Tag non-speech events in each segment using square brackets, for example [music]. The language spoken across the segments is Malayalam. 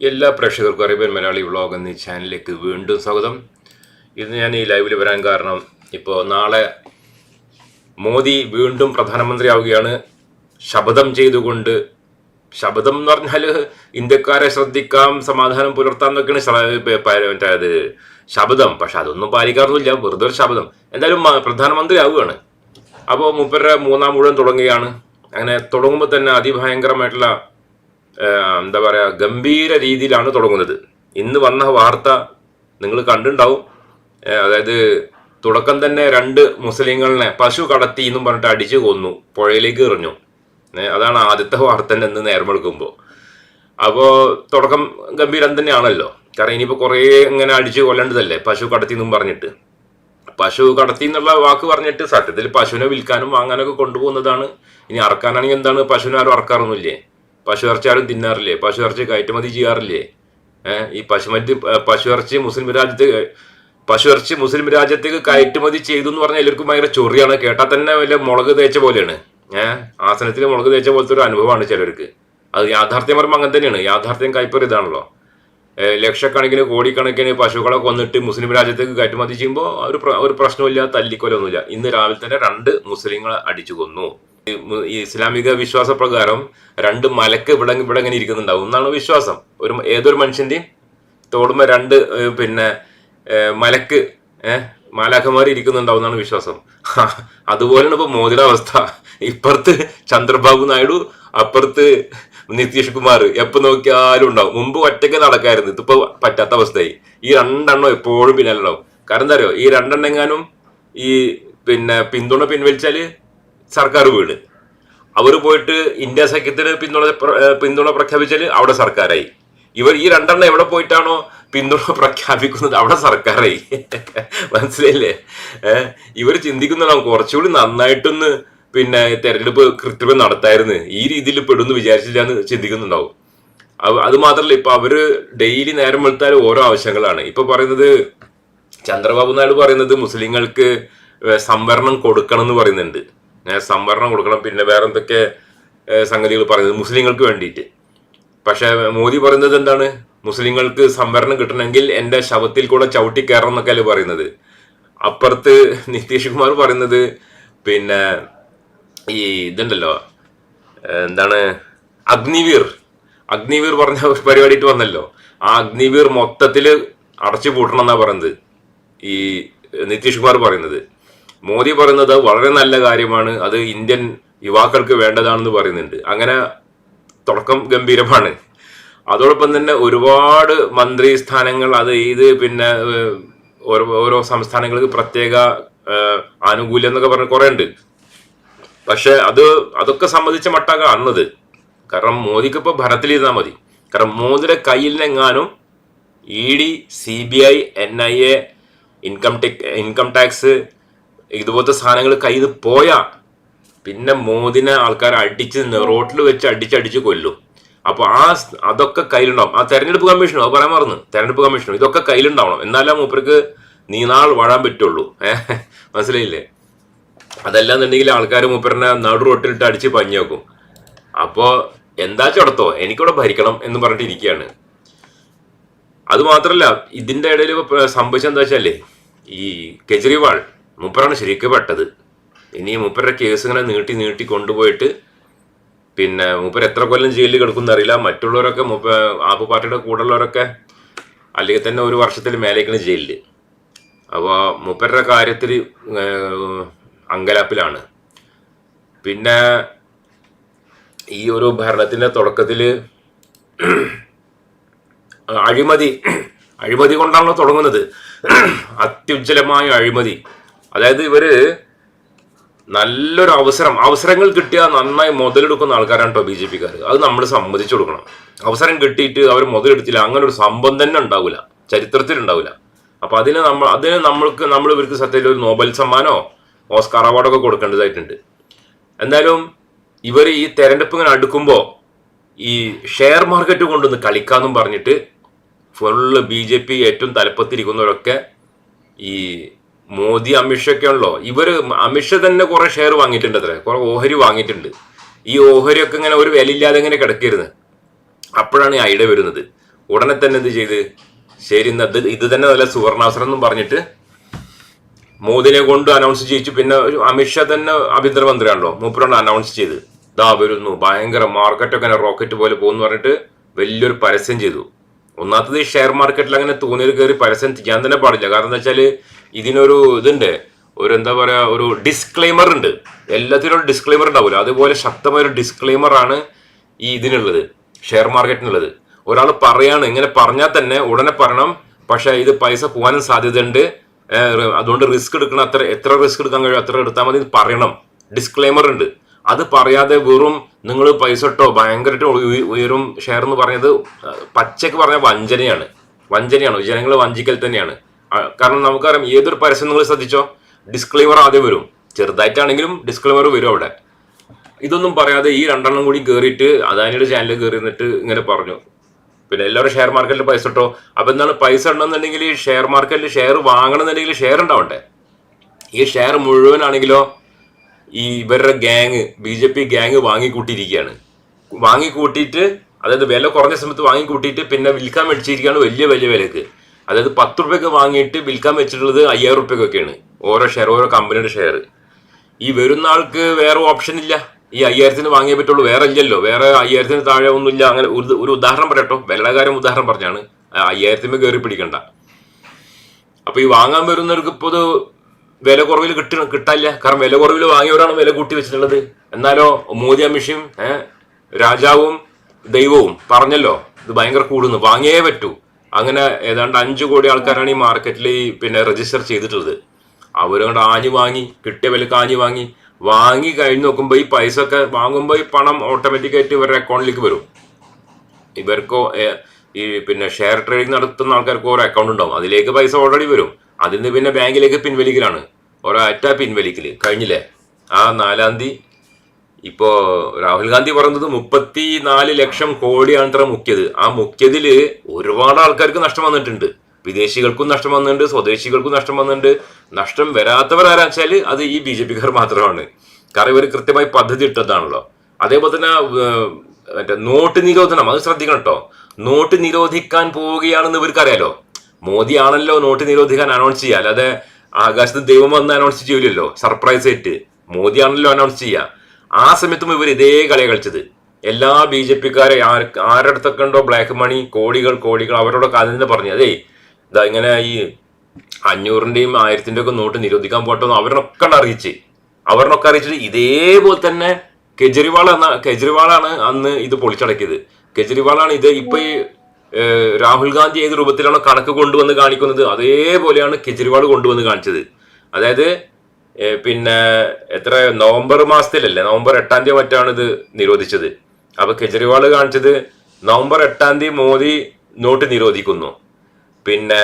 എല്ലാ പ്രേക്ഷകർക്കും അറേബ്യൻ മലയാളി വ്ളോഗ് എന്നീ ചാനലിലേക്ക് വീണ്ടും സ്വാഗതം. ഇന്ന് ഞാൻ ഈ ലൈവിൽ വരാൻ കാരണം ഇപ്പോൾ നാളെ മോദി വീണ്ടും പ്രധാനമന്ത്രി ആവുകയാണ് ശപഥം ചെയ്തുകൊണ്ട് ശപഥം എന്ന് പറഞ്ഞാൽ ഇന്ത്യക്കാരെ ശ്രദ്ധിക്കാം സമാധാനം പുലർത്താം എന്നൊക്കെയാണ് ശ്ര- പ- പ- മറ്റേ അത് ശബ്ദം പക്ഷെ അതൊന്നും പാലിക്കാറൊന്നുമില്ല വെറുതെ ഒരു ശബ്ദം എന്തായാലും പ്രധാനമന്ത്രി ആവുകയാണ് അപ്പോൾ മുപ്പരുടെ മൂന്നാം മുഴുവൻ തുടങ്ങുകയാണ്. അങ്ങനെ തുടങ്ങുമ്പോൾ തന്നെ അതിഭയങ്കരമായിട്ടുള്ള എന്താ പറയുക ഗംഭീര രീതിയിലാണ് തുടങ്ങുന്നത്. ഇന്ന് വന്ന വാർത്ത നിങ്ങൾ കണ്ടിട്ടുണ്ടാവും. അതായത് തുടക്കം തന്നെ രണ്ട് മുസ്ലിങ്ങളെ പശു കടത്തി എന്നും പറഞ്ഞിട്ട് അടിച്ചു കൊന്നു പുഴയിലേക്ക് എറിഞ്ഞു. അതാണ് ആദ്യത്തെ വാർത്ത എന്ന് നേരം അപ്പോൾ തുടക്കം ഗംഭീരം തന്നെയാണല്ലോ. കാരണം ഇനിയിപ്പോൾ കുറേ ഇങ്ങനെ അടിച്ച് കൊല്ലേണ്ടതല്ലേ പശു കടത്തി എന്നും പറഞ്ഞിട്ട്. പശു കടത്തി എന്നുള്ള വാക്ക് പറഞ്ഞിട്ട് സത്യത്തിൽ പശുവിനെ വിൽക്കാനും വാങ്ങാനൊക്കെ കൊണ്ടുപോകുന്നതാണ്. ഇനി അറക്കാനാണെങ്കിൽ എന്താണ്? പശുവിനെ ആരും അറക്കാറൊന്നുമില്ലേ? പശു ഇറച്ചി ആരും തിന്നാറില്ലേ? പശു ഇറച്ചി കയറ്റുമതി ചെയ്യാറില്ലേ? ഈ പശുമറ്റ് പശു ഇറച്ചി മുസ്ലിം രാജ്യത്ത് പശു ഇറച്ചി മുസ്ലിം രാജ്യത്തേക്ക് കയറ്റുമതി ചെയ്തു എന്ന് പറഞ്ഞാൽ എല്ലാവർക്കും ഭയങ്കര ചൊറിയാണ്. കേട്ടാൽ തന്നെ വല്ല മുളക് തേച്ച പോലെയാണ്. ഏഹ് ആസനത്തിൽ മുളക് തേച്ച പോലത്തെ ഒരു അനുഭവമാണ് ചിലർക്ക്. അത് യാഥാർത്ഥ്യം പറയുമ്പോൾ അങ്ങനെ തന്നെയാണ്. യാഥാർത്ഥ്യം കൈപ്പറി ഇതാണല്ലോ. ലക്ഷക്കണക്കിന് കോടിക്കണക്കിന് പശുക്കളെ കൊന്നിട്ട് മുസ്ലിം രാജ്യത്തേക്ക് കയറ്റുമതി ചെയ്യുമ്പോൾ ഒരു ഒരു പ്രശ്നമില്ല തല്ലിക്കൊലൊന്നുമില്ല ഇന്ന് രാവിലെ തന്നെ രണ്ട് മുസ്ലിങ്ങളെ അടിച്ചു കൊന്നു. ഈ ഇസ്ലാമിക വിശ്വാസ പ്രകാരം രണ്ട് മലക്ക് ഇവിടെ ഇവിടെ ഇങ്ങനെ ഇരിക്കുന്നുണ്ടാവും. എന്നാണ് വിശ്വാസം? ഒരു ഏതൊരു മനുഷ്യന്റെയും തോടുമ്പോ രണ്ട് പിന്നെ മലക്ക് ഏഹ് മാലാഖമാർ ഇരിക്കുന്നുണ്ടാവും എന്നാണ് വിശ്വാസം. അതുപോലെയാണ് ഇപ്പൊ മോദിയുടെ അവസ്ഥ. ഇപ്പുറത്ത് ചന്ദ്രബാബു നായിഡു അപ്പുറത്ത് നിതീഷ് കുമാർ എപ്പോ നോക്കിയാലും ഉണ്ടാവും. മുമ്പ് ഒറ്റയ്ക്ക് നടക്കായിരുന്നു. ഇതിപ്പോ പറ്റാത്ത അവസ്ഥയായി. ഈ രണ്ടെണ്ണം എപ്പോഴും പിന്നാലുണ്ടാവും കാരണം എന്താ അറിയോ? ഈ രണ്ടെണ്ണെങ്ങാനും ഈ പിന്നെ പിന്തുണ പിൻവലിച്ചാൽ സർക്കാർ വീട് അവർ പോയിട്ട് ഇന്ത്യ സഖ്യത്തിന് പിന്തുണ പിന്തുണ പ്രഖ്യാപിച്ചാൽ അവിടെ സർക്കാരായി. ഇവർ ഈ രണ്ടെണ്ണം എവിടെ പോയിട്ടാണോ പിന്തുണ പ്രഖ്യാപിക്കുന്നത്? അവിടെ സർക്കാരായി. [laughs] മനസ്സിലായില്ലേ? ഇവർ ചിന്തിക്കുന്നുണ്ടാവും കുറച്ചുകൂടി നന്നായിട്ടൊന്ന് പിന്നെ തെരഞ്ഞെടുപ്പ് കൃത്രിമം നടത്തായിരുന്നു. ഈ രീതിയിൽ പെടുന്നു വിചാരിച്ചില്ലാന്ന് ചിന്തിക്കുന്നുണ്ടാവും. അത് മാത്രല്ല ഇപ്പൊ അവർ ഡെയിലി നേരം വെളുത്താൽ ഓരോ ആവശ്യങ്ങളാണ്. ഇപ്പൊ പറയുന്നത് ചന്ദ്രബാബു നായിഡു പറയുന്നത് മുസ്ലിങ്ങൾക്ക് സംവരണം കൊടുക്കണം എന്ന് പറയുന്നുണ്ട്. സംവരണം കൊടുക്കണം. പിന്നെ വേറെ എന്തൊക്കെ സംഗതികൾ പറയുന്നത്? മുസ്ലിങ്ങൾക്ക് വേണ്ടിയിട്ട്. പക്ഷേ മോദി പറയുന്നത് എന്താണ്? മുസ്ലിങ്ങൾക്ക് സംവരണം കിട്ടണമെങ്കിൽ എന്റെ ശവത്തിൽ കൂടെ ചവിട്ടി കയറണം എന്നൊക്കെയല്ലേ പറയുന്നത്. അപ്പുറത്ത് നിതീഷ് കുമാർ പറയുന്നത് പിന്നെ ഈ ഇതുണ്ടല്ലോ എന്താണ്? അഗ്നിവീർ. അഗ്നിവീർ പറഞ്ഞ പരിപാടിയിട്ട് വന്നല്ലോ. ആ അഗ്നിവീർ മൊത്തത്തിൽ അടച്ചു പൂട്ടണം എന്നാണ് പറയുന്നത്. ഈ നിതീഷ് കുമാർ പറയുന്നത്. മോദി പറയുന്നത് വളരെ നല്ല കാര്യമാണ്. അത് ഇന്ത്യൻ യുവാക്കൾക്ക് വേണ്ടതാണെന്ന് പറയുന്നുണ്ട്. അങ്ങനെ തുടക്കം ഗംഭീരമാണ്. അതോടൊപ്പം തന്നെ ഒരുപാട് മന്ത്രി സ്ഥാനങ്ങൾ അത് ഇത് പിന്നെ ഓരോ സംസ്ഥാനങ്ങൾക്ക് പ്രത്യേക ആനുകൂല്യം എന്നൊക്കെ പറഞ്ഞ് കുറെ ഉണ്ട് പക്ഷെ അത് അതൊക്കെ സംബന്ധിച്ച മട്ടാക അന്നത്. കാരണം മോദിക്ക് ഇപ്പൊ ഭരണത്തിലിരുന്നാൽ മതി. കാരണം മോദിയുടെ കയ്യിൽ നിന്നെങ്ങാനും E D C B I N I A income tax income tax ഇതുപോലത്തെ സാധനങ്ങൾ കയ്യിൽ പോയാ പിന്നെ മോദിനെ ആൾക്കാർ അടിച്ച് റോട്ടിൽ വെച്ച് അടിച്ചടിച്ച് കൊല്ലും. അപ്പൊ ആ അതൊക്കെ കയ്യിലുണ്ടാവും. ആ തെരഞ്ഞെടുപ്പ് കമ്മീഷനും? അത് പറയാൻ മറന്നു. തെരഞ്ഞെടുപ്പ് കമ്മീഷനും? ഇതൊക്കെ കയ്യിലുണ്ടാവണം. എന്നാലേ മൂപ്പർക്ക് നീനാൾ വാഴാൻ പറ്റുള്ളൂ. ഏഹ് മനസ്സിലായില്ലേ? അതല്ലാന്നുണ്ടെങ്കിൽ ആൾക്കാർ മൂപ്പറിനെ നടു റോട്ടിലിട്ട് അടിച്ച് പഞ്ഞു വെക്കും അപ്പോ എന്താ ചടത്തോ? എനിക്കിവിടെ ഭരിക്കണം എന്ന് പറഞ്ഞിട്ട് ഇരിക്കുകയാണ് അത് മാത്രല്ല ഇതിന്റെ ഇടയിൽ സംഭവിച്ചെന്താ വെച്ചാലേ ഈ കെജ്രിവാൾ മൂപ്പറാണ് ശരിക്കും പെട്ടത്. ഇനി മൂപ്പരുടെ കേസ് ഇങ്ങനെ നീട്ടി നീട്ടി കൊണ്ടുപോയിട്ട് പിന്നെ മൂപ്പർ എത്ര കൊല്ലം ജയിലിൽ കിടക്കുന്ന അറിയില്ല. മറ്റുള്ളവരൊക്കെ മൂപ്പ ആപ്പ് പാർട്ടിയുടെ കൂടെ ഉള്ളവരൊക്കെ അല്ലെങ്കിൽ തന്നെ ഒരു വർഷത്തിൽ മേലേക്കാണ് ജയിലിൽ അപ്പോൾ മൂപ്പരുടെ കാര്യത്തിൽ അങ്കലാപ്പിലാണ്. പിന്നെ ഈ ഒരു ഭരണത്തിന്റെ തുടക്കത്തിൽ അഴിമതി അഴിമതി കൊണ്ടാണല്ലോ തുടങ്ങുന്നത്. അത്യുജ്വലമായ അഴിമതി. അതായത് ഇവർ നല്ലൊരു അവസരം അവസരങ്ങൾ കിട്ടിയാൽ നന്നായി മുതലെടുക്കുന്ന ആൾക്കാരാണ് കേട്ടോ ബി ജെ പിക്കാർ അത് നമ്മൾ സമ്മതിച്ചു കൊടുക്കണം. അവസരം കിട്ടിയിട്ട് അവർ മുതലെടുത്തില്ല അങ്ങനെ ഒരു സംഭവം തന്നെ ഉണ്ടാവില്ല ചരിത്രത്തിൽ ഉണ്ടാവില്ല അപ്പൊ അതിന് നമ്മൾ അതിന് നമ്മൾക്ക് നമ്മൾ ഇവർക്ക് സത്യത്തിൽ ഒരു നോബൽ സമ്മാനോ ഓസ്കാർ അവാർഡൊക്കെ കൊടുക്കേണ്ടതായിട്ടുണ്ട്. എന്തായാലും ഇവർ ഈ തെരഞ്ഞെടുപ്പ് ഇങ്ങനെ അടുക്കുമ്പോൾ ഈ ഷെയർ മാർക്കറ്റ് കൊണ്ടൊന്ന് കളിക്കാന്നും പറഞ്ഞിട്ട് ഫുള്ള് ബി ജെ പി ഏറ്റവും തലപ്പത്തിരിക്കുന്നവരൊക്കെ ഈ മോദി അമിത്ഷയൊക്കെ ഉള്ളോ ഇവർ അമിത്ഷ തന്നെ കുറെ ഷെയർ വാങ്ങിയിട്ടുണ്ട് അത്ര കുറെ ഓഹരി വാങ്ങിയിട്ടുണ്ട്. ഈ ഓഹരിയൊക്കെ ഇങ്ങനെ ഒരു വിലയില്ലാതെ ഇങ്ങനെ കിടക്കരുത്. അപ്പോഴാണ് ഈ ഐഡിയ വരുന്നത്. ഉടനെ തന്നെ എന്ത് ചെയ്ത്? ശരി ഇന്ന് ഇത് തന്നെ നല്ല സുവർണാവസരം എന്നും പറഞ്ഞിട്ട് മോദിനെ കൊണ്ട് അനൗൺസ് ചെയ്യിച്ചു. പിന്നെ അമിത്ഷാ തന്നെ ആഭ്യന്തരമന്ത്രിയാണല്ലോ മൂപ്പരോട് അനൗൺസ് ചെയ്ത്. ഇതാ വരുന്നു. ഭയങ്കര മാർക്കറ്റൊക്കെ ഒക്കെ റോക്കറ്റ് പോലെ പോകുന്നു പറഞ്ഞിട്ട് വലിയൊരു പരസ്യം ചെയ്തു. ഒന്നാമത്തത് ഷെയർ മാർക്കറ്റിൽ അങ്ങനെ തോന്നിയത് കയറി പരസ്യം. ചെയ്യാൻ തന്നെ പാടില്ല. കാരണം എന്താ വെച്ചാൽ ഇതിനൊരു ഇതുണ്ട്. ഒരു എന്താ പറയാ ഒരു ഡിസ്ക്ലെയിമർ ഉണ്ട്. എല്ലാത്തിനും ഒരു ഡിസ്ക്ലെയിമർ ഉണ്ടാവില്ല അതുപോലെ ശക്തമായ ഒരു ഡിസ്ക്ലെയിമർ ആണ് ഈ ഇതിനുള്ളത് ഷെയർ മാർക്കറ്റിനുള്ളത് ഒരാൾ പറയാണ് ഇങ്ങനെ പറഞ്ഞാൽ തന്നെ ഉടനെ പറയണം. പക്ഷേ ഇത് പൈസ പോകാനും സാധ്യതയുണ്ട്. അതുകൊണ്ട് റിസ്ക് എടുക്കണം. അത്ര എത്ര റിസ്ക് എടുക്കാൻ കഴിയും അത്ര എടുത്താൽ മതി പറയണം. ഡിസ്ക്ലെയിമർ ഉണ്ട്. അത് പറയാതെ വെറും നിങ്ങൾ പൈസ ഇട്ടോ ഭയങ്കരമായിട്ട് ഉയ- ഉയരും ഷെയർ എന്ന് പറഞ്ഞത് പച്ചയ്ക്ക് പറഞ്ഞ വഞ്ചനയാണ്. വഞ്ചനയാണ്. ജനങ്ങളെ വഞ്ചിക്കൽ തന്നെയാണ്. കാരണം നമുക്കറിയാം ഏതൊരു പരസ്യം നിങ്ങൾ ശ്രദ്ധിച്ചോ? ഡിസ്ക്ലെയിമർ ആദ്യം വരും. ചെറുതായിട്ടാണെങ്കിലും ഡിസ്ക്ലെയിമർ വരും അവിടെ. ഇതൊന്നും പറയാതെ ഈ രണ്ടെണ്ണം കൂടി കയറിയിട്ട് അദാനിയുടെ ചാനലിൽ കയറി ഇങ്ങനെ പറഞ്ഞു. പിന്നെ എല്ലാവരും ഷെയർ മാർക്കറ്റിൽ പൈസ ഇട്ടോ? അപ്പൊ എന്താണ് പൈസ ഉണ്ടെന്നുണ്ടെങ്കിൽ ഷെയർ മാർക്കറ്റിൽ ഷെയർ വാങ്ങണമെന്നുണ്ടെങ്കിൽ ഷെയർ ഉണ്ടാവണ്ടേ? ഈ ഷെയർ മുഴുവനാണെങ്കിലോ ഈ ഇവരുടെ gang B J P gang വാങ്ങിക്കൂട്ടിയിരിക്കുകയാണ്. വാങ്ങിക്കൂട്ടിയിട്ട് അതായത് വില കുറഞ്ഞ സമയത്ത് വാങ്ങിക്കൂട്ടിയിട്ട് പിന്നെ വിൽക്കാൻ മേടിച്ചിരിക്കുകയാണ് വലിയ വലിയ വിലക്ക്. അതായത് പത്ത് റുപ്യക്ക് വാങ്ങിയിട്ട് വിൽക്കാൻ വെച്ചിട്ടുള്ളത് അയ്യായിരം റുപ്യക്കൊക്കെയാണ് ഓരോ ഷെയർ ഓരോ കമ്പനിയുടെ ഷെയർ ഈ വരുന്ന ആൾക്ക് വേറെ ഓപ്ഷൻ ഇല്ല. ഈ അയ്യായിരത്തിന് വാങ്ങിയേ പറ്റുള്ളൂ. വേറെ ഇല്ലല്ലോ. വേറെ അയ്യായിരത്തിന് താഴെ ഒന്നുമില്ല അങ്ങനെ ഒരു ഒരു ഉദാഹരണം പറയട്ടോ. വെള്ളകാരം ഉദാഹരണം പറഞ്ഞാണ്. അയ്യായിരത്തിന് കയറി പിടിക്കണ്ട. അപ്പൊ ഈ വാങ്ങാൻ വരുന്നവർക്ക് ഇപ്പോൾ വില കുറവിൽ കിട്ടണം കിട്ടാനില്ല. കാരണം വില കുറവിൽ വാങ്ങിയവരാണ് വില കൂട്ടി വെച്ചിട്ടുള്ളത്. എന്നാലോ മോദി അമിഷയും രാജാവും ദൈവവും പറഞ്ഞല്ലോ ഇത് ഭയങ്കര കൂടുന്നു. വാങ്ങിയേ പറ്റൂ. അങ്ങനെ ഏതാണ്ട് അഞ്ചു കോടി ആൾക്കാരാണ് ഈ മാർക്കറ്റിൽ പിന്നെ രജിസ്റ്റർ ചെയ്തിട്ടുള്ളത്. അവരങ്ങോട്ട് ആഞ്ഞു വാങ്ങി കിട്ടിയ വിലക്ക് ആഞ്ഞു വാങ്ങി വാങ്ങി കഴിഞ്ഞ് നോക്കുമ്പോൾ ഈ പൈസ ഒക്കെ വാങ്ങുമ്പോൾ ഈ പണം ഓട്ടോമാറ്റിക്കായിട്ട് ഇവരുടെ അക്കൗണ്ടിലേക്ക് വരും. ഇവർക്കോ ഈ പിന്നെ ഷെയർ ട്രേഡിംഗ് നടത്തുന്ന ആൾക്കാർക്ക് ഓരോ അക്കൗണ്ട് ഉണ്ടാവും. അതിലേക്ക് പൈസ ഓൾറെഡി വരും. അതിൽ നിന്ന് പിന്നെ ബാങ്കിലേക്ക് പിൻവലിക്കലാണ്. ഓരോ അറ്റ പിൻവലിക്കൽ കഴിഞ്ഞില്ലേ? ആ നാലാം തീയതി ഇപ്പോ രാഹുൽ ഗാന്ധി പറയുന്നത് മുപ്പത്തി നാല് ലക്ഷം കോടിയാണ് ഇത്ര മുക്കിയത്. ആ മുക്കിയതിൽ ഒരുപാട് ആൾക്കാർക്ക് നഷ്ടം വന്നിട്ടുണ്ട്. വിദേശികൾക്കും നഷ്ടം വന്നിട്ടുണ്ട് സ്വദേശികൾക്കും നഷ്ടം വന്നിട്ടുണ്ട്. നഷ്ടം വരാത്തവർ ആരാ വെച്ചാൽ അത് ഈ ബി ജെ പിക്കാർ മാത്രമാണ്. കാരണം ഇവർ കൃത്യമായി പദ്ധതി ഇട്ടതാണല്ലോ. അതേപോലെ തന്നെ മറ്റേ നോട്ട് നിരോധനം അത് ശ്രദ്ധിക്കണം കേട്ടോ നോട്ട് നിരോധിക്കാൻ പോവുകയാണെന്ന് ഇവർക്ക് അറിയാലോ മോദി ആണല്ലോ നോട്ട് നിരോധിക്കാൻ അനൗൺസ് ചെയ്യുക അല്ലാതെ ആകാശത്ത് ദൈവം വന്ന് അനൗൺസ് ചെയ്യില്ലല്ലോ സർപ്രൈസ് ആയിട്ട്. മോദി ആണല്ലോ അനൗൺസ് ചെയ്യുക ആ സമയത്തും ഇവർ ഇതേ കളി കളിച്ചത്. എല്ലാ ബി ജെ പിക്കാരെ ആരുടെ ഉണ്ടോ ബ്ലാക്ക് മണി കോടികൾ കോടികൾ അവരോടൊക്കെ അതിൽ നിന്ന് പറഞ്ഞു. അതേ ഇതാ ഇങ്ങനെ ഈ അഞ്ഞൂറിന്റെയും ആയിരത്തിന്റെ ഒക്കെ നോട്ട് നിരോധിക്കാൻ പോട്ടെന്ന് അവരിനൊക്കെ അറിയിച്ച്. അവരിനൊക്കെ അറിയിച്ചിട്ട് ഇതേപോലെ തന്നെ കെജ്രിവാൾ എന്ന കെജ്രിവാളാണ് അന്ന് ഇത് പൊളിച്ചടക്കിയത്. കെജ്രിവാളാണ് ഇത് ഇപ്പൊ ഈ രാഹുൽ ഗാന്ധി ഏത് രൂപത്തിലാണോ കണക്ക് കൊണ്ടുവന്ന് കാണിക്കുന്നത് അതേപോലെയാണ് കെജ്രിവാൾ കൊണ്ടുവന്ന് കാണിച്ചത്. അതായത് പിന്നെ എത്ര നവംബർ മാസത്തിലല്ലേ? നവംബർ എട്ടാം തീയതി മറ്റാണ് ഇത് നിരോധിച്ചത്. അപ്പൊ കെജ്രിവാൾ കാണിച്ചത് നവംബർ എട്ടാം തീയതി മോദി നോട്ട് നിരോധിക്കുന്നു. പിന്നെ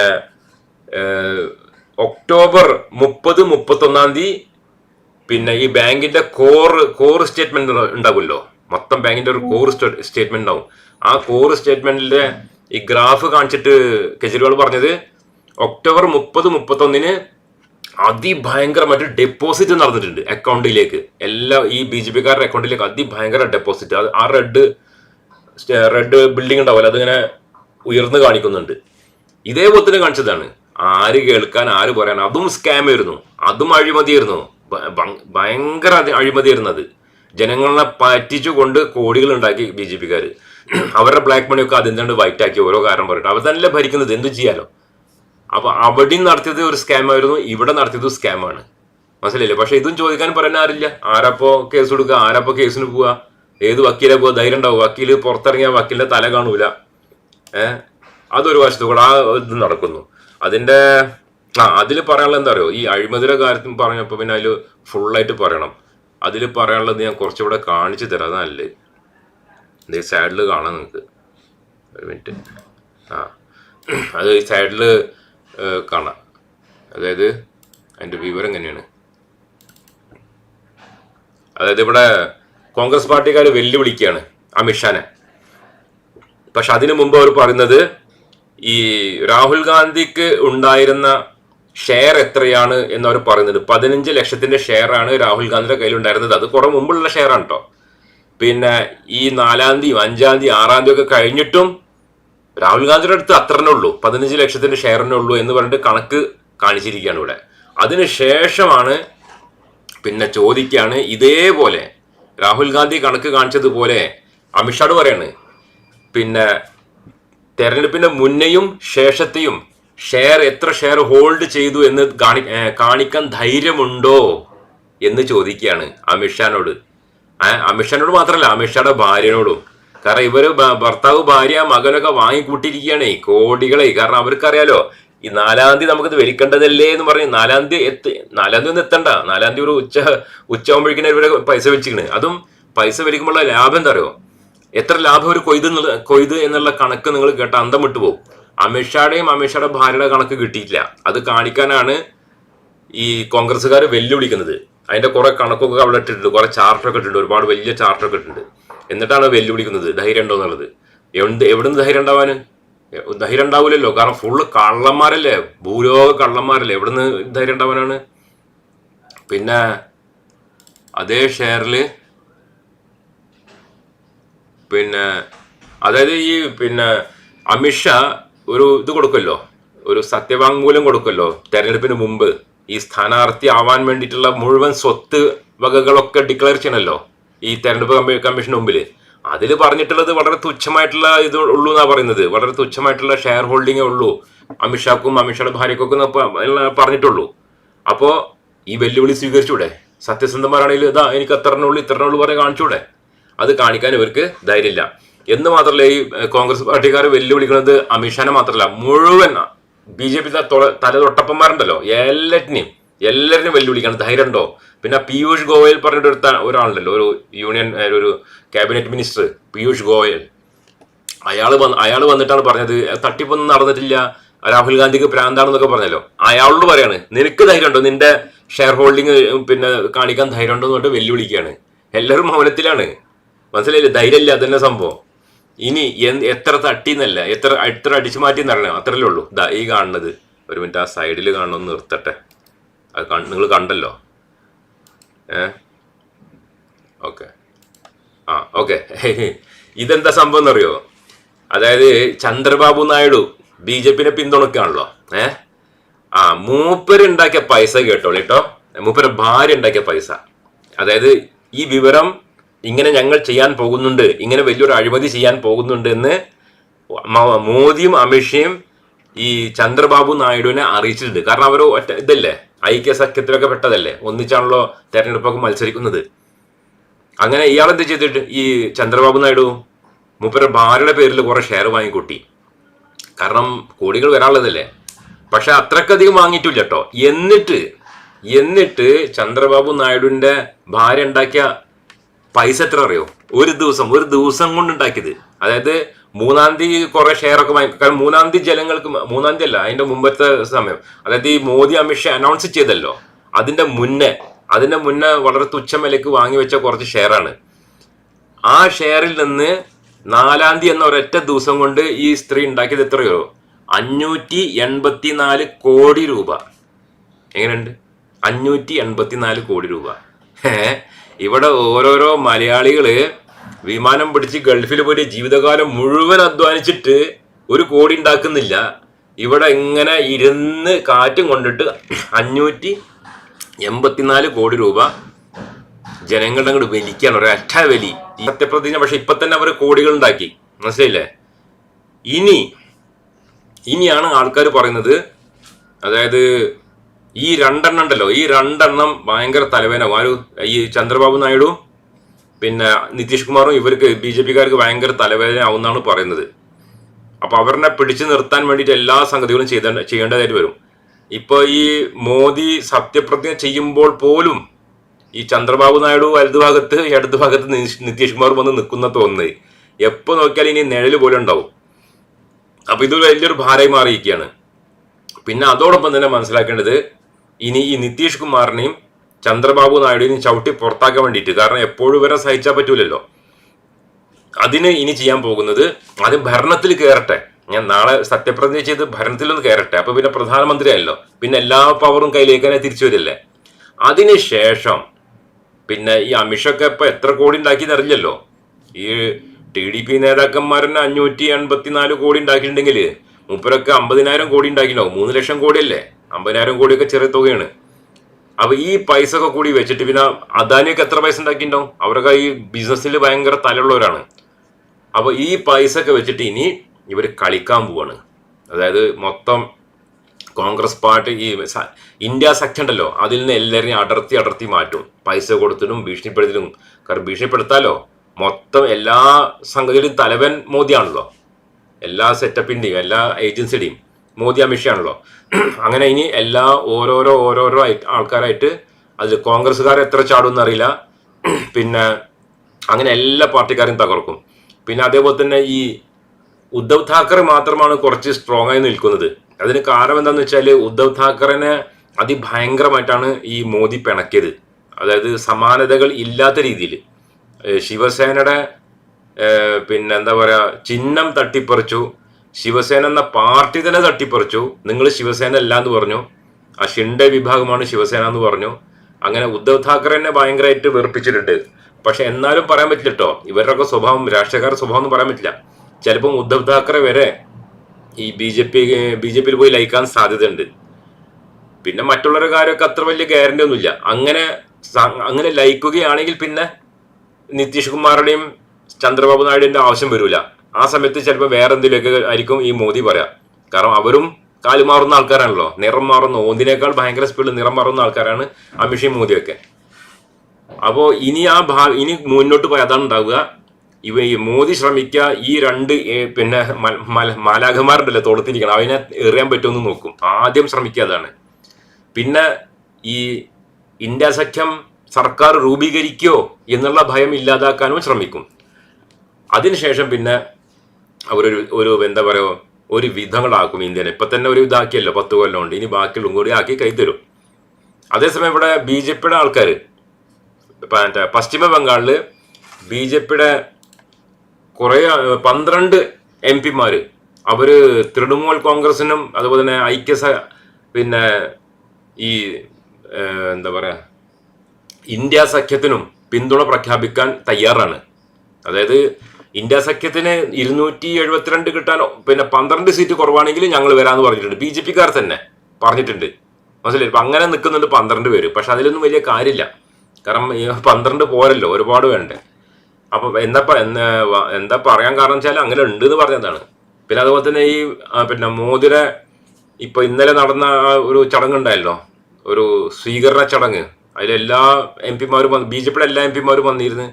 ഒക്ടോബർ മുപ്പത് മുപ്പത്തൊന്നാം തീയതി പിന്നെ ഈ ബാങ്കിന്റെ കോർ കോർ സ്റ്റേറ്റ്മെന്റ് ഉണ്ടാവുമല്ലോ മൊത്തം ബാങ്കിന്റെ ഒരു കോർ സ്റ്റേറ്റ്മെന്റ് ഉണ്ടാവും. ആ കോർ സ്റ്റേറ്റ്മെന്റിന്റെ ഈ ഗ്രാഫ് കാണിച്ചിട്ട് കെജ്രിവാൾ പറഞ്ഞത് ഒക്ടോബർ മുപ്പത് മുപ്പത്തൊന്നിന് അതിഭയങ്കരമായിട്ട് ഡെപ്പോസിറ്റ് നടന്നിട്ടുണ്ട് അക്കൗണ്ടിലേക്ക് എല്ലാ ഈ ബി ജെ പിക്കാരുടെ അക്കൗണ്ടിലേക്ക് അതിഭയങ്കര ഡെപ്പോസിറ്റ് അത് ആ റെഡ് റെഡ് ബിൽഡിംഗ് ഉണ്ടാവില്ല അതിങ്ങനെ ഉയർന്നു കാണിക്കുന്നുണ്ട്. ഇതേപോലെ തന്നെ കാണിച്ചതാണ്. ആര് കേൾക്കാൻ ആര് പറയാൻ അതും സ്കാം ആയിരുന്നു. അതും അഴിമതിയായിരുന്നു. ഭയങ്കര അഴിമതിയായിരുന്നു അത്. ജനങ്ങളെ പറ്റിച്ചുകൊണ്ട് കോടികൾ ഉണ്ടാക്കി ബി ജെ പിക്കാർ അവരുടെ ബ്ലാക്ക് മണിയൊക്കെ അതെന്താണ് വൈറ്റ് ആക്കി ഓരോ കാരണം പറഞ്ഞിട്ട്. അവർ തന്നെ ഭരിക്കുന്നത്. എന്ത് ചെയ്യാലോ. അപ്പൊ അവിടെയും നടത്തിയത് ഒരു സ്കാം ആയിരുന്നു ഇവിടെ നടത്തിയത് സ്കാം ആണ്. മനസ്സിലായില്ലേ? പക്ഷെ ഇതും ചോദിക്കാൻ പറയാൻ ആരില്ല. ആരപ്പോ കേസ് കൊടുക്കുക ആരപ്പോ കേസിന് പോവുക ഏത് വക്കീലെ പോവുക ധൈര്യം ഉണ്ടാവും വക്കീൽ പുറത്തിറങ്ങിയ വക്കീലിന്റെ തല കാണൂല. ഏഹ് അതൊരു വശത്തു കൂടെ ആ ഇത് നടക്കുന്നു. അതിന്റെ ആ അതിൽ പറയാനുള്ളത് എന്താ അറിയോ? ഈ അഴിമതിയുടെ കാര്യത്തിൽ പറഞ്ഞപ്പോൾ പിന്നെ അതിൽ ഫുള്ളായിട്ട് പറയണം. അതിൽ പറയാനുള്ളത് ഞാൻ കുറച്ചുകൂടെ കാണിച്ചു തരാം. അതല്ല ഇത് സൈഡിൽ കാണാം നിങ്ങൾക്ക് ഒരു മിനിറ്റ് ആ. അത് സൈഡിൽ കാണാം. അതായത് അതിന്റെ വിവരം എങ്ങനെയാണ്? അതായത് ഇവിടെ കോൺഗ്രസ് പാർട്ടിക്കാർ വെല്ലുവിളിക്കുകയാണ് അമിത്ഷാനെ പക്ഷെ അതിനു മുമ്പ് അവർ പറയുന്നത് ഈ രാഹുൽ ഗാന്ധിക്ക് ഉണ്ടായിരുന്ന ഷെയർ എത്രയാണ് എന്ന് പറയുന്നത്. പതിനഞ്ച് ലക്ഷത്തിന്റെ ഷെയർ ആണ് രാഹുൽ ഗാന്ധിയുടെ കയ്യിൽ ഉണ്ടായിരുന്നത് അത് കുറെ മുമ്പുള്ള ഷെയർ ആണ് കേട്ടോ പിന്നെ ഈ നാലാം തീയതി അഞ്ചാം തീയതി ആറാം തീയതി ഒക്കെ കഴിഞ്ഞിട്ടും രാഹുൽ ഗാന്ധിയുടെ അടുത്ത് അത്രനേ ഉള്ളൂ. പതിനഞ്ച് ലക്ഷത്തിന്റെ ഷെയറിനേ ഉള്ളൂ എന്ന് പറഞ്ഞിട്ട് കണക്ക് കാണിച്ചിരിക്കുകയാണ് ഇവിടെ. അതിനുശേഷമാണ് പിന്നെ ചോദിക്കുകയാണ് ഇതേപോലെ രാഹുൽ ഗാന്ധി കണക്ക് കാണിച്ചതുപോലെ അമിത്ഷാട് പറയാണ് പിന്നെ തെരഞ്ഞെടുപ്പിന്റെ മുന്നെയും ശേഷത്തെയും ഷെയർ എത്ര ഷെയർ ഹോൾഡ് ചെയ്തു എന്ന് കാണി കാണിക്കാൻ ധൈര്യമുണ്ടോ എന്ന് ചോദിക്കുകയാണ് അമിത്ഷാനോട് അമിത്ഷാനോട് മാത്രമല്ല അമിത്ഷായുടെ ഭാര്യനോടും കാരണം ഇവർ ഭർത്താവ് ഭാര്യ മകനൊക്കെ വാങ്ങിക്കൂട്ടിയിരിക്കുകയാണ്. കോടികളെ. കാരണം അവർക്കറിയാലോ ഈ നാലാം തീയതി നമുക്കിത് വലിക്കേണ്ടതല്ലേ എന്ന് പറഞ്ഞ് നാലാം തീയതി എത്തി നാലാം തീയതി ഒന്നും എത്തണ്ട. നാലാം തീയതി ഒരു ഉച്ച ഉച്ചയാകുമ്പോഴേക്കിനെ ഇവരെ പൈസ വെച്ചിക്കണ് അതും പൈസ വലിക്കുമ്പോഴുള്ള ലാഭം എന്താ അറിയോ? എത്ര ലാഭം ഒരു കൊയ്ത് കൊയ്ത് എന്നുള്ള കണക്ക് നിങ്ങൾ കേട്ട അന്തം വിട്ടുപോകും അമിത്ഷായുടെയും അമിത്ഷായുടെ ഭാര്യയുടെ കണക്ക് കിട്ടിയിട്ടില്ല. അത് കാണിക്കാനാണ് ഈ കോൺഗ്രസ്സുകാർ വെല്ലുവിളിക്കുന്നത്. അതിന്റെ കുറെ കണക്കൊക്കെ അവിടെ ഇട്ടിട്ടുണ്ട്. കുറെ ചാർട്ടൊക്കെ ഇട്ടിട്ടുണ്ട്. ഒരുപാട് വലിയ ചാർട്ടൊക്കെ ഇട്ടിട്ടുണ്ട്. എന്നിട്ടാണ് വെല്ലുവിളിക്കുന്നത്? ധൈര്യം ഉണ്ടോ എന്നുള്ളത്? എന്ത് എവിടെ നിന്ന് ധൈര്യം ഉണ്ടാവാന് ധൈര്യം ഉണ്ടാവില്ലല്ലോ കാരണം ഫുള്ള് കള്ളന്മാരല്ലേ? ഭൂലോക കള്ളന്മാരല്ലേ? എവിടെ നിന്ന് ധൈര്യം ഉണ്ടാവാനാണ്? പിന്നെ അതേ ഷെയറിൽ പിന്നെ അതായത് ഈ പിന്നെ അമിത്ഷാ ഒരു ഇത് കൊടുക്കുമല്ലോ ഒരു സത്യവാങ്മൂലം കൊടുക്കുമല്ലോ തെരഞ്ഞെടുപ്പിന് മുമ്പ് ഈ സ്ഥാനാർത്ഥി ആവാൻ വേണ്ടിയിട്ടുള്ള മുഴുവൻ സ്വത്ത് വകകളൊക്കെ ഡിക്ലെയർ ചെയ്യണല്ലോ. ഈ തെരഞ്ഞെടുപ്പ് കമ്മീ കമ്മീഷന് മുമ്പിൽ അതിൽ പറഞ്ഞിട്ടുള്ളത് വളരെ തുച്ഛമായിട്ടുള്ള ഇത് ഉള്ളൂ എന്നാണ് പറയുന്നത്. വളരെ തുച്ഛമായിട്ടുള്ള ഷെയർ ഹോൾഡിങ്ങേ ഉള്ളൂ. അമിത്ഷാക്കും അമിത്ഷായുടെ ഭാര്യക്കൊക്കെ പറഞ്ഞിട്ടുള്ളൂ. അപ്പോൾ ഈ വെല്ലുവിളി സ്വീകരിച്ചൂടെ? സത്യസന്ധമാരാണെങ്കിൽ ഇതാ എനിക്ക് അത്രണ്ണുള്ളൂ ഇത്രണ്ണുള്ളൂ പറഞ്ഞ് കാണിച്ചൂടെ? അത് കാണിക്കാൻ ഇവർക്ക് ധൈര്യമില്ല. എന്ന് മാത്രമല്ല ഈ കോൺഗ്രസ് പാർട്ടിക്കാർ വെല്ലുവിളിക്കുന്നത് അമിത്ഷാനെ മാത്രമല്ല മുഴുവൻ ബി ജെ പി തല തൊട്ടപ്പന്മാരുണ്ടല്ലോ എല്ലാറ്റിനെയും. എല്ലാവരും വെല്ലുവിളിക്കണം. ധൈര്യം ഉണ്ടോ? പിന്നെ പീയൂഷ് ഗോയൽ പറഞ്ഞിട്ട് ഒരാളുണ്ടല്ലോ ഒരു യൂണിയൻ ഒരു ക്യാബിനറ്റ് മിനിസ്റ്റർ പീയൂഷ് ഗോയൽ. അയാൾ വന്ന് അയാൾ വന്നിട്ടാണ് പറഞ്ഞത് തട്ടിപ്പൊന്നും നടന്നിട്ടില്ല രാഹുൽ ഗാന്ധിക്ക് പ്രാന്താണെന്നൊക്കെ പറഞ്ഞല്ലോ. അയാളോട് പറയാണ് നിനക്ക് ധൈര്യം ഉണ്ടോ? നിന്റെ ഷെയർ ഹോൾഡിംഗ് പിന്നെ കാണിക്കാൻ ധൈര്യം ഉണ്ടോ? എന്ന് പറഞ്ഞിട്ട് വെല്ലുവിളിക്കുകയാണ്. എല്ലാവരും മൗനത്തിലാണ്. മനസ്സിലായില്ലേ? ധൈര്യമില്ല അതന്നെ സംഭവം. ഇനി എത്ര തട്ടിന്നല്ല എത്ര എത്ര അടിച്ചു മാറ്റി എന്നറിയണം അത്രല്ലേ ഉള്ളൂ. ഈ കാണുന്നത്. ഒരു മിനിറ്റ് ആ സൈഡിൽ കാണണമെന്ന് നിർത്തട്ടെ. അത് നിങ്ങൾ കണ്ടല്ലോ. ഏ? ഓക്കെ. ആ ഓക്കെ. [laughs] ഇതെന്താ സംഭവം എന്നറിയോ? അതായത് ചന്ദ്രബാബു നായിഡു ബി ജെ പിനെ പിന്തുണക്കുകയാണല്ലോ ഏ? ആ മൂപ്പര് ഉണ്ടാക്കിയ പൈസ കേട്ടോളൂ കേട്ടോ. മൂപ്പര് ഭാര്യ ഉണ്ടാക്കിയ പൈസ. അതായത് ഈ വിവരം ഇങ്ങനെ ഞങ്ങൾ ചെയ്യാൻ പോകുന്നുണ്ട് ഇങ്ങനെ വലിയൊരു അഴിമതി ചെയ്യാൻ പോകുന്നുണ്ട് എന്ന് മോദിയും അമിത്ഷയും ഈ ചന്ദ്രബാബു നായിഡുവിനെ അറിയിച്ചിട്ടുണ്ട്. കാരണം അവർ ഒറ്റ ഇതല്ലേ? ഐക്യ സഖ്യത്തിലൊക്കെ പെട്ടതല്ലേ ഒന്നിച്ചാണല്ലോ തെരഞ്ഞെടുപ്പൊക്കെ മത്സരിക്കുന്നത്. അങ്ങനെ ഇയാൾ എന്ത് ചെയ്തിട്ട്? ഈ ചന്ദ്രബാബു നായിഡു മുപ്പര ഭാര്യയുടെ പേരിൽ കുറെ ഷെയർ വാങ്ങിക്കൂട്ടി. കാരണം കോടികൾ വരാനുള്ളതല്ലേ? പക്ഷെ അത്രക്കധികം വാങ്ങിയിട്ടില്ല കേട്ടോ എന്നിട്ട് എന്നിട്ട് ചന്ദ്രബാബു നായിഡുവിന്റെ ഭാര്യ ഉണ്ടാക്കിയ പൈസ എത്ര അറിയോ? ഒരു ദിവസം ഒരു ദിവസം കൊണ്ട് ഉണ്ടാക്കിയത് അതായത് മൂന്നാം തീയതി കുറെ ഷെയർ ഒക്കെ വാങ്ങി. കാരണം മൂന്നാം തീയതി ജനങ്ങൾക്ക് മൂന്നാം തീയതി അല്ല അതിന്റെ മുമ്പത്തെ സമയം. അതായത് ഈ മോദി അമിത്ഷാ അനൗൺസ് ചെയ്തല്ലോ. അതിന്റെ മുന്നേ അതിന്റെ മുന്നേ വളരെ തുച്ഛ വിലക്ക് വാങ്ങി വെച്ച കുറച്ച് ഷെയറാണ് ആ ഷെയറിൽ നിന്ന് നാലാം തീയതി എന്ന ഒരൊറ്റ ദിവസം കൊണ്ട് ഈ സ്ത്രീ ഉണ്ടാക്കിയത് എത്രയോ? അഞ്ഞൂറ്റി എൺപത്തിനാല് കോടി രൂപ. എങ്ങനെയുണ്ട്? അഞ്ഞൂറ്റി എൺപത്തിനാല് കോടി രൂപ. ഇവിടെ ഓരോരോ മലയാളികൾ വിമാനം പിടിച്ച് ഗൾഫിൽ പോയി ജീവിതകാലം മുഴുവൻ അധ്വാനിച്ചിട്ട് ഒരു കോടി ഉണ്ടാക്കുന്നില്ല. ഇവിടെ ഇങ്ങനെ ഇരുന്ന് കാറ്റും കൊണ്ടിട്ട് അഞ്ഞൂറ്റി എൺപത്തിനാല് കോടി രൂപ ജനങ്ങളുടെ അങ്ങോട്ട് വലിക്കാണ്. ഒരൊറ്റ വലി. ഈ സത്യപ്രതിജ്ഞ പക്ഷെ ഇപ്പൊ തന്നെ അവർ കോടികൾ ഉണ്ടാക്കി. മനസ്സിലായില്ലേ? ഇനി ഇനിയാണ് ആൾക്കാർ പറയുന്നത് അതായത് ഈ രണ്ടെണ്ണം ഉണ്ടല്ലോ. ഈ രണ്ടെണ്ണം ഭയങ്കര തലവേനാകും ആരും ഈ ചന്ദ്രബാബു നായിഡു പിന്നെ നിതീഷ് കുമാറും ഇവർക്ക് ബി ജെ പിക്കാർക്ക് ഭയങ്കര തലവേദന ആവുന്നാണ് പറയുന്നത്. അപ്പോൾ അവരെ പിടിച്ചു നിർത്താൻ വേണ്ടിയിട്ട് എല്ലാ സംഗതികളും ചെയ്ത ചെയ്യേണ്ടതായിട്ട് വരും. ഇപ്പൊ ഈ മോദി സത്യപ്രതിജ്ഞ ചെയ്യുമ്പോൾ പോലും ഈ ചന്ദ്രബാബു നായിഡു വലതു ഭാഗത്ത് ഇടതു ഭാഗത്ത് നിതീഷ് കുമാർ വന്ന് നിൽക്കുന്ന തോന്നുന്നത് എപ്പോ നോക്കിയാലും ഇനി നിഴൽ പോലെ ഉണ്ടാവും. അപ്പോൾ ഇത് വലിയൊരു ഭാരമായി മാറിയിരിക്കുകയാണ്. പിന്നെ അതോടൊപ്പം തന്നെ മനസ്സിലാക്കേണ്ടത് ഇനി ഈ നിതീഷ് കുമാറിനെയും ചന്ദ്രബാബു നായിഡുവിനെ ചവിട്ടി പുറത്താക്കാൻ വേണ്ടിയിട്ട്. കാരണം എപ്പോഴും ഇവരെ സഹിച്ചാൽ പറ്റൂലല്ലോ. അതിന് ഇനി ചെയ്യാൻ പോകുന്നത് ആദ്യം ഭരണത്തിൽ കയറട്ടെ. ഞാൻ നാളെ സത്യപ്രതിജ്ഞ ചെയ്ത് ഭരണത്തിലൊന്ന് കയറട്ടെ. അപ്പൊ പിന്നെ പ്രധാനമന്ത്രിയല്ലോ പിന്നെ എല്ലാ പവറും കയ്യിലേക്ക് തന്നെ തിരിച്ചു വരില്ലേ. അതിനുശേഷം പിന്നെ ഈ അമിഷൊക്കെ ഇപ്പൊ എത്ര കോടി ഉണ്ടാക്കിയെന്ന് അറിയില്ലല്ലോ. ഈ ടി ഡി പി നേതാക്കന്മാരനെ അഞ്ഞൂറ്റി എൺപത്തിനാല് കോടി ഉണ്ടാക്കിയിട്ടുണ്ടെങ്കിൽ മുപ്പരൊക്കെ അമ്പതിനായിരം കോടി ഉണ്ടാക്കിയിട്ടുണ്ടാവും. മൂന്ന് ലക്ഷം കോടിയല്ലേ? അമ്പതിനായിരം കോടിയൊക്കെ ചെറിയ തുകയാണ്. അപ്പൊ ഈ പൈസ ഒക്കെ കൂടി വെച്ചിട്ട് പിന്നെ അദാനിയൊക്കെ എത്ര പൈസ ഉണ്ടാക്കിയിട്ടുണ്ടാവും അവരൊക്കെ ഈ ബിസിനസ്സിൽ ഭയങ്കര തലയുള്ളവരാണ്. അപ്പൊ ഈ പൈസ ഒക്കെ വെച്ചിട്ട് ഇനി ഇവർ കളിക്കാൻ പോവാണ്. അതായത് മൊത്തം കോൺഗ്രസ് പാർട്ടി ഈ ഇന്ത്യ സഖ്യം ഉണ്ടല്ലോ അതിൽ നിന്ന് എല്ലാവരെയും അടർത്തി അടർത്തി മാറ്റും. പൈസ കൊടുത്തിട്ടും ഭീഷണിപ്പെടുത്തലും കാരണം ഭീഷണിപ്പെടുത്താലോ? മൊത്തം എല്ലാ സംഗതിയിലും തലവൻ മോദിയാണല്ലോ. എല്ലാ സെറ്റപ്പിന്റെയും എല്ലാ ഏജൻസിയുടെയും മോദി അമിത്ഷാണല്ലോ അങ്ങനെ ഇനി എല്ലാ ഓരോരോ ഓരോരോ ആൾക്കാരായിട്ട് അതിൽ കോൺഗ്രസ്സുകാർ എത്ര ചാടും അറിയില്ല. പിന്നെ അങ്ങനെ എല്ലാ പാർട്ടിക്കാരും തകർക്കും. പിന്നെ അതേപോലെ തന്നെ ഈ ഉദ്ധവ് താക്കറെ മാത്രമാണ് കുറച്ച് സ്ട്രോങ് ആയി നിൽക്കുന്നത്. അതിന് കാരണം എന്താന്ന് വെച്ചാൽ ഉദ്ധവ് താക്കറിനെ അതിഭയങ്കരമായിട്ടാണ് ഈ മോദി പിണക്കിയത്. അതായത് സമാനതകൾ ഇല്ലാത്ത രീതിയിൽ. ശിവസേനയുടെ പിന്നെ എന്താ പറയുക ചിഹ്നം തട്ടിപ്പറിച്ചു. ശിവസേന എന്ന പാർട്ടി തന്നെ തട്ടിപ്പറിച്ചു. നിങ്ങൾ ശിവസേന അല്ല എന്ന് പറഞ്ഞു. ആ ഷിൻഡെ വിഭാഗമാണ് ശിവസേന എന്ന് പറഞ്ഞു. അങ്ങനെ ഉദ്ധവ് താക്കറെന്നെ ഭയങ്കരമായിട്ട് വെറുപ്പിച്ചിട്ടുണ്ട്. പക്ഷെ എന്നാലും പറയാൻ പറ്റില്ല കേട്ടോ ഇവരുടെയൊക്കെ സ്വഭാവം രാഷ്ട്രീയക്കാരുടെ സ്വഭാവം എന്ന് പറയാൻ പറ്റില്ല. ചിലപ്പം ഉദ്ധവ് താക്കറെ വരെ ഈ B J P B J പിയിൽ പോയി ലയിക്കാൻ സാധ്യതയുണ്ട്. പിന്നെ മറ്റുള്ളവരുടെ കാര്യമൊക്കെ അത്ര വലിയ ഗ്യാരണ്ടി ഒന്നുമില്ല. അങ്ങനെ അങ്ങനെ ലയിക്കുകയാണെങ്കിൽ പിന്നെ നിതീഷ് കുമാറുടെയും ചന്ദ്രബാബു നായിഡുവിന്റെ ആവശ്യം വരില്ല ആ സമയത്ത് ചിലപ്പോൾ വേറെ എന്തെങ്കിലുമൊക്കെ ആയിരിക്കും ഈ മോദി പറയാം. കാരണം അവരും കാൽ മാറുന്ന ആൾക്കാരാണല്ലോ. നിറം മാറുന്ന ഒന്നിനേക്കാൾ ഭയങ്കര സ്പീഡിൽ നിറം മാറുന്ന ആൾക്കാരാണ് അമിഷയും മോദിയൊക്കെ. അപ്പോൾ ഇനി ആ ഭാ ഇനി മുന്നോട്ട് പോയി അതാണ് ഉണ്ടാവുക. ഇവ ഈ മോദി ശ്രമിക്ക ഈ രണ്ട് പിന്നെ മാലാഖമാരുണ്ടല്ലോ തോളത്തിരിക്കണം അതിനെ എറിയാൻ പറ്റുമെന്ന് നോക്കും. ആദ്യം ശ്രമിക്കുക അതാണ്. പിന്നെ ഈ ഇന്ത്യ സഖ്യം സർക്കാർ രൂപീകരിക്കോ എന്നുള്ള ഭയം ഇല്ലാതാക്കാനും ശ്രമിക്കും. അതിനുശേഷം പിന്നെ അവരൊരു ഒരു എന്താ പറയുക ഒരു വിധങ്ങളാക്കും ഇന്ത്യനെ. ഇപ്പൊ തന്നെ ഒരു ഇതാക്കിയല്ലോ പത്ത് കൊല്ലം കൊണ്ട്. ഇനി ബാക്കിയുള്ള കൂടി ആക്കി കൈത്തരും അതേസമയം ഇവിടെ ബി ജെ പിയുടെ ആൾക്കാർ പശ്ചിമ ബംഗാളിൽ ബി ജെ പിയുടെ കുറെ പന്ത്രണ്ട് എം പിമാര്. അവർ തൃണമൂൽ കോൺഗ്രസിനും അതുപോലെ തന്നെ ഐക്യ സ- പിന്നെ ഈ എന്താ പറയാ ഇന്ത്യ സഖ്യത്തിനും പിന്തുണ പ്രഖ്യാപിക്കാൻ തയ്യാറാണ്. അതായത് ഇന്ത്യ സഖ്യത്തിന് ഇരുന്നൂറ്റി എഴുപത്തിരണ്ട് കിട്ടാൻ പിന്നെ പന്ത്രണ്ട് സീറ്റ് കുറവാണെങ്കിൽ ഞങ്ങൾ വരാമെന്ന് പറഞ്ഞിട്ടുണ്ട്. ബി ജെ പിക്കാർ തന്നെ പറഞ്ഞിട്ടുണ്ട്. മനസ്സിലായി? ഇപ്പം അങ്ങനെ നിൽക്കുന്നുണ്ട് പന്ത്രണ്ട് പേര്. പക്ഷെ അതിലൊന്നും വലിയ കാര്യമില്ല. കാരണം പന്ത്രണ്ട് പോരല്ലോ ഒരുപാട് വേണ്ടേ. അപ്പൊ എന്താ എന്താ പറയാൻ കാരണം വെച്ചാൽ അങ്ങനെ ഉണ്ട് എന്ന് പറഞ്ഞതാണ്. പിന്നെ അതുപോലെ തന്നെ ഈ പിന്നെ മോദിയുടെ ഇപ്പൊ ഇന്നലെ നടന്ന ഒരു ചടങ്ങുണ്ടായല്ലോ ഒരു സ്വീകരണ ചടങ്ങ്. അതിലെല്ലാ എം പിമാരും വന്ന് ബി ജെ പിയുടെ എല്ലാ എം പിമാരും വന്നിരുന്നു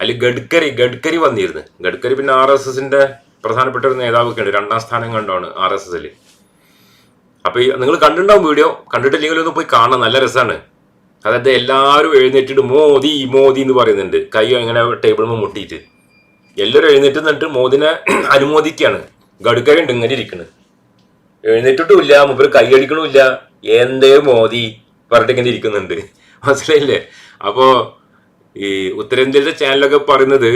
അതിൽ ഗഡ്കരി ഗഡ്കരി വന്നിരുന്നു. ഗഡ്കരി പിന്നെ ആർ എസ് എസിന്റെ പ്രധാനപ്പെട്ട ഒരു നേതാവൊക്കെ ഉണ്ട് രണ്ടാം സ്ഥാനം കണ്ടാണ് ആർ എസ് എസിൽ. അപ്പൊ നിങ്ങൾ കണ്ടിട്ടുണ്ടാവും വീഡിയോ? കണ്ടിട്ടില്ലെങ്കിൽ ഒന്ന് പോയി കാണാം നല്ല രസമാണ് അതായത് എല്ലാവരും എഴുന്നേറ്റിട്ട് മോദി മോദി എന്ന് പറയുന്നുണ്ട്. കൈ ഇങ്ങനെ ടേബിളിൽ മുട്ടിയിട്ട്. എല്ലാവരും എഴുന്നേറ്റ് നിന്നിട്ട് മോദിനെ [clears throat] അനുമോദിക്കുകയാണ്. ഗഡ്കരി ഉണ്ട് ഇങ്ങനെ ഇരിക്കുന്നത് എഴുന്നേറ്റിട്ടുമില്ല മുമ്പ് കൈ അടിക്കണമില്ല എന്തേ മോദി പറഞ്ഞിട്ട് ഇങ്ങനെ ഇരിക്കുന്നുണ്ട്. മനസ്സിലായില്ലേ? അപ്പോ ഈ ഉത്തരേന്ത്യയിലെ ചാനലൊക്കെ പറയുന്നത്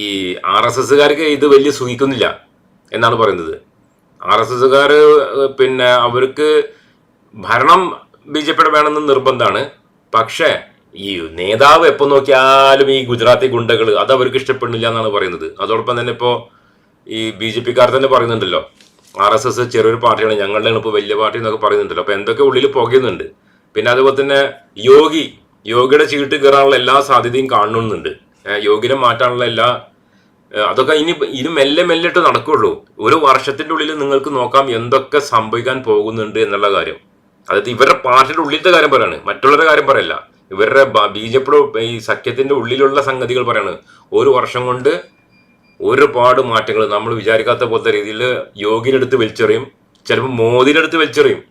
ഈ ആർ എസ് എസ്സുകാർക്ക് ഇത് വലിയ സുഖിക്കുന്നില്ല എന്നാണ് പറയുന്നത്. ആർ എസ് എസ്സുകാർ പിന്നെ അവർക്ക് ഭരണം ബി ജെ പിയുടെ വേണമെന്ന് നിർബന്ധമാണ്. പക്ഷേ ഈ നേതാവ് എപ്പോൾ നോക്കിയാലും ഈ ഗുജറാത്തി ഗുണ്ടകൾ അത് അവർക്ക് ഇഷ്ടപ്പെടുന്നില്ല എന്നാണ് പറയുന്നത്. അതോടൊപ്പം തന്നെ ഇപ്പോൾ ഈ ബി ജെ പിക്കാർ തന്നെ പറയുന്നുണ്ടല്ലോ ആർ എസ് എസ് ചെറിയൊരു പാർട്ടിയാണ് ഞങ്ങളുടെ ഇപ്പോൾ വലിയ പാർട്ടി എന്നൊക്കെ പറയുന്നുണ്ടല്ലോ. അപ്പോൾ എന്തൊക്കെ ഉള്ളിൽ പുകയുന്നുണ്ട്. പിന്നെ അതുപോലെ തന്നെ യോഗി യോഗിയുടെ ചീട്ട് കയറാനുള്ള എല്ലാ സാധ്യതയും കാണുന്നുണ്ട്. യോഗിനെ മാറ്റാനുള്ള എല്ലാ അതൊക്കെ ഇനി ഇനി മെല്ലെ മെല്ലെ ഇട്ട് നടക്കുള്ളൂ. ഒരു വർഷത്തിന്റെ ഉള്ളിൽ നിങ്ങൾക്ക് നോക്കാം എന്തൊക്കെ സംഭവിക്കാൻ പോകുന്നുണ്ട് എന്നുള്ള കാര്യം. അതായത് ഇവരുടെ പാർട്ടിയുടെ ഉള്ളിലത്തെ കാര്യം പറയാണ്. മറ്റുള്ളവരുടെ കാര്യം പറയല്ല. ഇവരുടെ ബി ജെ പിയുടെ ഈ സഖ്യത്തിന്റെ ഉള്ളിലുള്ള സംഗതികൾ പറയാണ്. ഒരു വർഷം കൊണ്ട് ഒരുപാട് മാറ്റങ്ങൾ നമ്മൾ വിചാരിക്കാത്ത പോലത്തെ രീതിയിൽ യോഗിനെടുത്ത് വലിച്ചെറിയും. ചിലപ്പോൾ മോദിനെടുത്ത് വലിച്ചെറിയും.